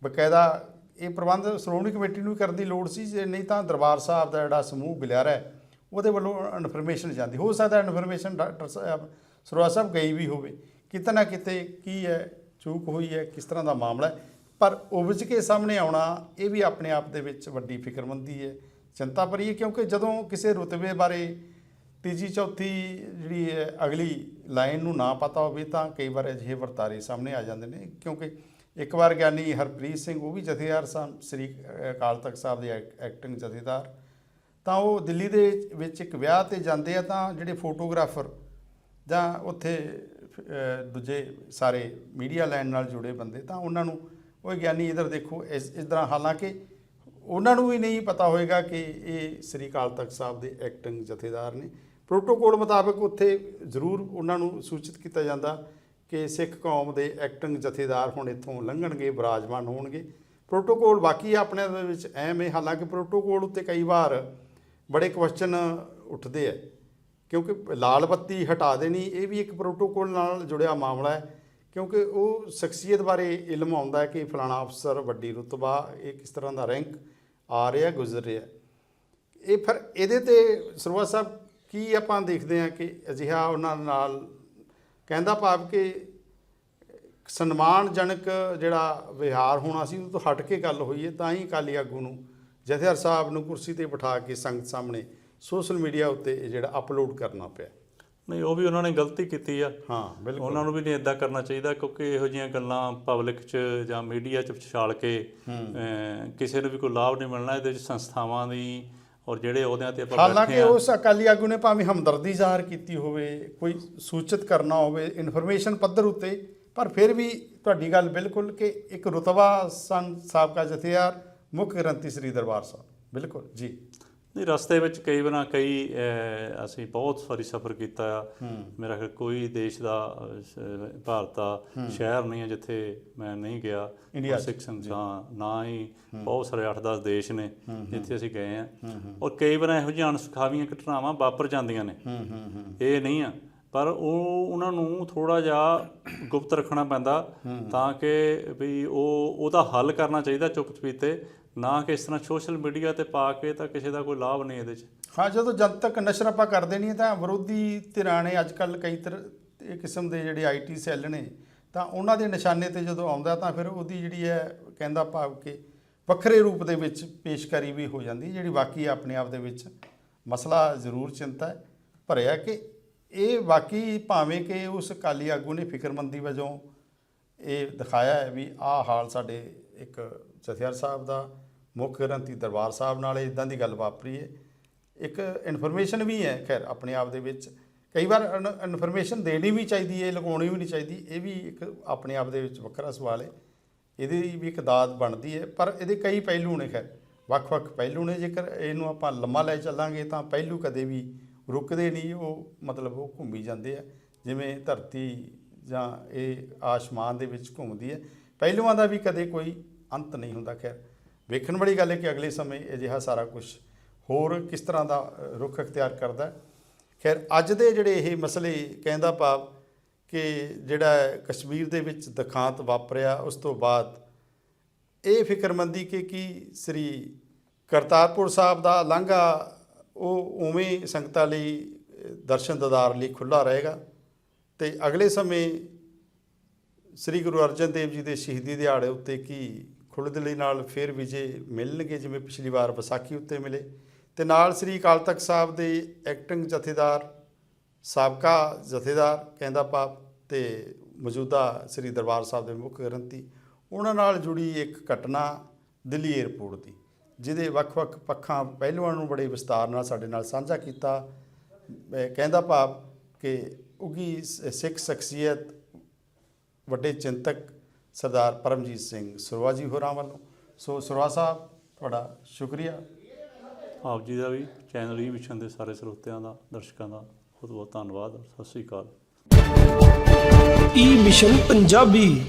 ਬਕਾਇਦਾ ਇਹ ਪ੍ਰਬੰਧ ਸ਼੍ਰੋਮਣੀ ਕਮੇਟੀ ਨੂੰ ਕਰਨ ਦੀ ਲੋੜ ਸੀ, ਜੇ ਨਹੀਂ ਤਾਂ ਦਰਬਾਰ ਸਾਹਿਬ ਦਾ ਜਿਹੜਾ ਸਮੂਹ ਗਲਿਆਰਾ ਹੈ ਉਹਦੇ ਵੱਲੋਂ ਇਨਫੋਰਮੇਸ਼ਨ ਜਾਂਦੀ। ਹੋ ਸਕਦਾ ਇਨਫੋਰਮੇਸ਼ਨ ਡਾਕਟਰ ਸਾਹਿਬ ਸਰਵਾ ਸਾਹਿਬ ਗਈ ਵੀ ਹੋਵੇ। ਕਿਤੇ ਨਾ ਕਿਤੇ ਕੀ ਹੈ, ਚੂਕ ਹੋਈ ਹੈ, ਕਿਸ ਤਰ੍ਹਾਂ ਦਾ ਮਾਮਲਾ ਹੈ। ਪਰ ਉਪਜ ਕੇ ਸਾਹਮਣੇ ਆਉਣਾ, ਇਹ ਵੀ ਆਪਣੇ ਆਪ ਦੇ ਵਿੱਚ ਵੱਡੀ ਫਿਕਰਮੰਦੀ ਹੈ। ਚਿੰਤਾ ਭਰੀ ਹੈ, ਕਿਉਂਕਿ ਜਦੋਂ ਕਿਸੇ ਰੁਤਬੇ ਬਾਰੇ ਤੀਜੀ, ਚੌਥੀ ਜਿਹੜੀ ਹੈ, ਅਗਲੀ ਲਾਈਨ ਨੂੰ ਨਾ ਪਤਾ ਹੋਵੇ, ਤਾਂ ਕਈ ਵਾਰ ਅਜਿਹੇ ਵਰਤਾਰੇ ਸਾਹਮਣੇ ਆ ਜਾਂਦੇ ਨੇ, ਕਿਉਂਕਿ ਇੱਕ ਵਾਰ ਗਿਆਨੀ ਹਰਪ੍ਰੀਤ ਸਿੰਘ, ਉਹ ਵੀ ਜਥੇਦਾਰ ਸਨ, ਸ੍ਰੀ ਅਕਾਲ ਤਖਤ ਸਾਹਿਬ ਦੇ ਐਕ- ਐਕਟਿੰਗ ਜਥੇਦਾਰ। ਤਾਂ ਉਹ ਦਿੱਲੀ ਦੇ ਵਿੱਚ ਇੱਕ ਵਿਆਹ ਤੇ ਜਾਂਦੇ ਆ ਤਾਂ ਜਿਹੜੇ ਫੋਟੋਗ੍ਰਾਫਰ ਜਾਂ ਉੱਥੇ ਦੂਜੇ ਸਾਰੇ ਮੀਡੀਆ ਲਾਈਨ ਨਾਲ ਜੁੜੇ ਬੰਦੇ, ਤਾਂ ਉਹਨਾਂ ਨੂੰ ਉਹ ਗਿਆਨੀ ਇਧਰ ਦੇਖੋ, ਇਸ ਇਸ ਤਰ੍ਹਾਂ ਹਾਲਾਂਕਿ ਉਹਨਾਂ ਨੂੰ ਵੀ ਨਹੀਂ ਪਤਾ ਹੋਏਗਾ ਕਿ ਇਹ ਸ੍ਰੀ ਅਕਾਲ ਤਖਤ ਸਾਹਿਬ ਦੇ ਐਕਟਿੰਗ ਜਥੇਦਾਰ ਨੇ। ਪ੍ਰੋਟੋਕੋਲ ਮੁਤਾਬਕ ਉੱਥੇ ਜ਼ਰੂਰ ਉਹਨਾਂ ਨੂੰ ਸੂਚਿਤ ਕੀਤਾ ਜਾਂਦਾ। ਕਿ ਸਿੱਖ ਕੌਮ ਦੇ ਐਕਟਿੰਗ ਜਥੇਦਾਰ ਹੁਣ ਇੱਥੋਂ ਲੰਘਣਗੇ ਬਿਰਾਜਮਾਨ ਹੋਣਗੇ। ਪ੍ਰੋਟੋਕੋਲ ਬਾਕੀ ਆਪਣੇ ਦੇ ਵਿੱਚ ਐਮ ਹੈ। ਹਾਲਾਂਕਿ ਪ੍ਰੋਟੋਕੋਲ ਉੱਤੇ ਕਈ ਵਾਰ ਬੜੇ ਕੁਐਸਚਨ ਉੱਠਦੇ ਆ। ਕਿਉਂਕਿ ਲਾਲ ਬੱਤੀ ਹਟਾ ਦੇਣੀ, ਇਹ ਵੀ ਇੱਕ ਪ੍ਰੋਟੋਕੋਲ ਨਾਲ ਜੁੜਿਆ ਮਾਮਲਾ ਹੈ। ਕਿਉਂਕਿ ਉਹ ਸ਼ਖਸੀਅਤ ਬਾਰੇ ਇਲਮ ਆਉਂਦਾ ਹੈ ਕਿ ਫਲਾਣਾ ਅਫਸਰ, ਵੱਡੀ ਰੁਤਬਾ, ਇਹ ਕਿਸ ਤਰ੍ਹਾਂ ਦਾ ਰੈਂਕ ਆ ਰਿਹਾ, ਗੁਜ਼ਰ ਰਿਹਾ ਇਹ ਫਿਰ ਇਹਦੇ ਤੇ ਸਰਵਾ ਸਾਹਿਬ ਕੀ ਆਪਾਂ ਦੇਖਦੇ ਹਾਂ ਕਿ ਅਜਿਹਾ ਉਹਨਾਂ ਨਾਲ ਕਹਿੰਦਾ ਭਾਵ ਕਿ ਸਨਮਾਨਜਨਕ ਜਿਹੜਾ ਵਿਹਾਰ ਹੋਣਾ ਸੀ ਉਹ ਤੋਂ ਹਟ ਕੇ ਗੱਲ ਹੋਈ ਹੈ ਤਾਂ ਹੀ ਅਕਾਲੀ ਆਗੂ ਨੂੰ ਜਥੇਦਾਰ ਸਾਹਿਬ ਨੂੰ ਕੁਰਸੀ ਤੇ ਬਿਠਾ ਕੇ ਸੰਗਤ ਸਾਹਮਣੇ ਸੋਸ਼ਲ ਮੀਡੀਆ ਉੱਤੇ ਜਿਹੜਾ ਅਪਲੋਡ ਕਰਨਾ ਪਿਆ। ਨਹੀਂ ਉਹ ਵੀ ਉਹਨਾਂ ਨੇ ਗਲਤੀ ਕੀਤੀ ਆ। ਹਾਂ ਬਿਲਕੁਲ। ਉਹਨਾਂ ਨੂੰ ਵੀ ਨਹੀਂ ਇਦਾਂ ਕਰਨਾ ਚਾਹੀਦਾ ਕਿਉਂਕਿ ਇਹੋ ਜਿਹੀਆਂ ਗੱਲਾਂ ਪਬਲਿਕ 'ਚ ਜਾਂ ਮੀਡੀਆ 'ਚ ਛਾਲ ਕੇ ਕਿਸੇ ਨੂੰ ਵੀ ਕੋਈ ਲਾਭ ਨਹੀਂ ਮਿਲਣਾ ਇਹਦੇ 'ਚ ਸੰਸਥਾਵਾਂ ਦੀ ਔਰ ਜਿਹੜੇ ਅਹੁਦਿਆਂ ਤੇ ਆਪਾਂ ਹਾਲਾਂਕਿ ਉਸ ਅਕਾਲੀ ਆਗੂ ਨੇ ਭਾਵੇਂ ਹਮਦਰਦੀ ਜ਼ਾਹਰ ਕੀਤੀ ਹੋਵੇ ਕੋਈ ਸੂਚਿਤ ਕਰਨਾ ਹੋਵੇ ਇਨਫੋਰਮੇਸ਼ਨ ਪੱਧਰ ਉੱਤੇ ਪਰ ਫਿਰ ਵੀ ਤੁਹਾਡੀ ਗੱਲ ਬਿਲਕੁਲ ਕਿ ਇੱਕ ਰੁਤਬਾ ਸੰ ਸਾਬਕਾ ਜਥੇਦਾਰ ਮੁੱਖ ਗ੍ਰੰਥੀ ਸ੍ਰੀ ਦਰਬਾਰ ਸਾਹਿਬ। ਬਿਲਕੁਲ ਜੀ। ਨਹੀਂ ਰਸਤੇ ਵਿੱਚ ਕਈ ਵਾਰ ਕਈ ਅਸੀਂ ਬਹੁਤ ਵਾਰੀ ਸਫ਼ਰ ਕੀਤਾ। ਆ ਮੇਰਾ ਖਿਆਲ ਕੋਈ ਦੇਸ਼ ਦਾ ਭਾਰਤ ਦਾ ਸ਼ਹਿਰ ਨਹੀਂ ਹੈ ਜਿੱਥੇ ਮੈਂ ਨਹੀਂ ਗਿਆ। ਇੰਡੀਆ ਸਿੱਖ ਸੰਗਤਾਂ ਨਾ ਹੀ ਬਹੁਤ ਸਾਰੇ 8-10 ਦੇਸ਼ ਨੇ ਜਿੱਥੇ ਅਸੀਂ ਗਏ ਆ ਔਰ ਕਈ ਵਾਰ ਇਹੋ ਜਿਹੀਆਂ ਅਣਸੁਖਾਵੀਆਂ ਘਟਨਾਵਾਂ ਵਾਪਰ ਜਾਂਦੀਆਂ ਨੇ। ਇਹ ਨਹੀਂ ਆ। ਪਰ ਉਹ ਉਹਨਾਂ ਨੂੰ ਥੋੜਾ ਜਿਹਾ ਗੁਪਤ ਰੱਖਣਾ ਪੈਂਦਾ ਤਾਂ ਕਿ ਵੀ ਉਹ ਉਹਦਾ ਹੱਲ ਕਰਨਾ ਚਾਹੀਦਾ ਚੁੱਪ ਚਪੀਤੇ ਨਾ ਕਿ ਇਸ ਤਰ੍ਹਾਂ ਸੋਸ਼ਲ ਮੀਡੀਆ ਤੇ ਪਾ ਕੇ ਤਾਂ ਕਿਸੇ ਦਾ ਕੋਈ ਲਾਭ ਨਹੀਂ ਇਹਦੇ 'ਚ। ਹਾਂ, ਜਦੋਂ ਜਨਤਕ ਨਸ਼ਰ ਆਪਾਂ ਕਰਦੇ ਨਹੀਂ, ਤਾਂ ਵਿਰੋਧੀ ਧਿਰਾਂ ਨੇ ਅੱਜ ਕੱਲ ਕਈ ਤਰ ਕਿਸਮ ਦੇ ਜਿਹੜੇ ਆਈਟੀ ਸੈੱਲ ਨੇ, ਤਾਂ ਉਹਨਾਂ ਦੇ ਨਿਸ਼ਾਨੇ ਤੇ ਜਦੋਂ ਆਉਂਦਾ, ਤਾਂ ਫਿਰ ਉਹਦੀ ਜਿਹੜੀ ਹੈ, ਕਹਿੰਦਾ ਭਾਵ ਕਿ ਵੱਖਰੇ ਰੂਪ ਦੇ ਵਿੱਚ ਪੇਸ਼ਕਾਰੀ ਵੀ ਹੋ ਜਾਂਦੀ, ਜਿਹੜੀ ਬਾਕੀ ਆਪਣੇ ਆਪ ਦੇ ਵਿੱਚ ਮਸਲਾ ਜ਼ਰੂਰ ਚਿੰਤਾ ਹੈ, ਭਰਿਆ ਕਿ ਇਹ ਬਾਕੀ ਭਾਵੇਂ ਕਿ ਉਸ ਕਾਲੀ ਆਗੂ ਨੇ ਫਿਕਰਮੰਦੀ ਵਜੋਂ ਇਹ ਦਿਖਾਇਆ ਹੈ ਵੀ ਆਹ ਹਾਲ ਸਾਡੇ ਇੱਕ ਜਥੇਦਾਰ ਸਾਹਿਬ ਦਾ ਮੁੱਖ ਗ੍ਰੰਥੀ ਦਰਬਾਰ ਸਾਹਿਬ ਨਾਲ ਇਦਾਂ ਦੀ ਗੱਲ ਵਾਪਰੀ ਹੈ। ਇੱਕ ਇਨਫੋਰਮੇਸ਼ਨ ਵੀ ਹੈ, ਖੈਰ, ਆਪਣੇ ਆਪ ਦੇ ਵਿੱਚ। ਕਈ ਵਾਰ ਇਨਫੋਰਮੇਸ਼ਨ ਦੇਣੀ ਵੀ ਚਾਹੀਦੀ ਹੈ, ਲਗਾਉਣੀ ਵੀ ਨਹੀਂ ਚਾਹੀਦੀ, ਇਹ ਵੀ ਇੱਕ ਆਪਣੇ ਆਪ ਦੇ ਵਿੱਚ ਵੱਖਰਾ ਸਵਾਲ ਹੈ। ਇਹਦੀ ਵੀ ਇੱਕ ਦਾਤ ਬਣਦੀ ਹੈ, ਪਰ ਇਹਦੇ ਕਈ ਪਹਿਲੂ ਨੇ, ਖੈਰ, ਵੱਖ-ਵੱਖ ਪਹਿਲੂ ਨੇ। ਜੇਕਰ ਇਹਨੂੰ ਆਪਾਂ ਲੰਮਾ ਲੈ ਚੱਲਾਂਗੇ, ਤਾਂ ਪਹਿਲੂ ਕਦੇ ਵੀ ਰੁਕਦੇ ਨਹੀਂ, ਉਹ ਮਤਲਬ ਉਹ ਘੁੰਮੀ ਜਾਂਦੇ ਆ। ਜਿਵੇਂ ਧਰਤੀ ਜਾਂ ਇਹ ਆਸਮਾਨ ਦੇ ਵਿੱਚ ਘੁੰਮਦੀ ਹੈ। ਪਹਿਲੂਆਂ ਦਾ ਵੀ ਕਦੇ ਕੋਈ ਅੰਤ ਨਹੀਂ ਹੁੰਦਾ, ਖੈਰ। ਵੇਖਣ ਵਾਲੀ ਗੱਲ ਹੈ ਕਿ ਅਗਲੇ ਸਮੇਂ ਅਜਿਹਾ ਸਾਰਾ ਕੁਝ ਹੋਰ ਕਿਸ ਤਰ੍ਹਾਂ ਦਾ ਅ, ਰੁਖ ਅਖਤਿਆਰ ਕਰਦਾ ਖੈਰ ਅੱਜ ਦੇ ਜਿਹੜੇ ਇਹ ਮਸਲੇ ਕਹਿੰਦਾ ਭਾਵ ਕਿ ਜਿਹੜਾ ਕਸ਼ਮੀਰ ਦੇ ਵਿੱਚ ਦਖਾਂਤ ਵਾਪਰਿਆ ਉਸ ਤੋਂ ਬਾਅਦ ਇਹ ਫਿਕਰਮੰਦੀ ਕਿ ਕੀ ਸ੍ਰੀ ਕਰਤਾਰਪੁਰ ਸਾਹਿਬ ਦਾ ਲਾਂਘਾ ਉਹ ਉਵੇਂ ਸੰਗਤਾਂ ਲਈ ਦਰਸ਼ਨ ਦਦਾਰ ਲਈ ਖੁੱਲਾ ਰਹੇਗਾ ਤੇ ਅਗਲੇ ਸਮੇਂ ਸ੍ਰੀ ਗੁਰੂ ਅਰਜਨ ਦੇਵ ਜੀ ਦੇ ਸ਼ਹੀਦੀ ਦਿਹਾੜੇ ਉੱਤੇ ਕੀ ਖੁੱਲ੍ਹਦਿਲੀ ਨਾਲ ਫਿਰ ਵਿਜੇ ਮਿਲਣਗੇ, ਜਿਵੇਂ ਪਿਛਲੀ ਵਾਰ ਵਿਸਾਖੀ ਉੱਤੇ ਮਿਲੇ। ਤੇ ਨਾਲ ਸ੍ਰੀ ਅਕਾਲ ਤਖਤ ਸਾਹਿਬ ਦੇ ਐਕਟਿੰਗ ਜਥੇਦਾਰ, ਸਾਬਕਾ ਜਥੇਦਾਰ ਕਹਿੰਦਾ ਪਾਪ ਤੇ ਮੌਜੂਦਾ ਸ੍ਰੀ ਦਰਬਾਰ ਸਾਹਿਬ ਦੇ ਮੁੱਖ ਗ੍ਰੰਥੀ, ਉਹਨਾਂ ਨਾਲ ਜੁੜੀ ਇੱਕ ਘਟਨਾ ਦਿੱਲੀ 에ਅਰਪੋਰਟ ਦੀ, ਜਿਹਦੇ ਵੱਖ-ਵੱਖ ਪੱਖਾਂ ਪਹਿਲੂਆਂ ਨੂੰ ਬੜੇ ਵਿਸਤਾਰ ਨਾਲ ਸਾਡੇ ਨਾਲ ਸਾਂਝਾ ਕੀਤਾ। ਕਹਿੰਦਾ ਭਾਵ ਕਿ ਉਗੀ ਸਿੱਖ ਸ਼ਖਸੀਅਤ, ਵੱਡੇ ਚਿੰਤਕ ਸਰਦਾਰ ਪਰਮਜੀਤ ਸਿੰਘ ਸੁਰਵਾ ਜੀ ਹੋਰਾਂ ਵੱਲੋਂ। ਸੋ ਸੁਰਵਾ ਸਾਹਿਬ ਤੁਹਾਡਾ ਸ਼ੁਕਰੀਆ। ਆਪ ਜੀ ਦਾ ਵੀ ਚੈਨਲ ਹੀ ਵਿਸ਼ਨ ਦੇ ਸਾਰੇ ਸਰੋਤਿਆਂ ਦਾ ਦਰਸ਼ਕਾਂ ਦਾ ਬਹੁਤ ਬਹੁਤ ਧੰਨਵਾਦ। ਸਤਿ ਸ੍ਰੀ ਅਕਾਲ। ਈ ਮਿਸ਼ਨ ਪੰਜਾਬੀ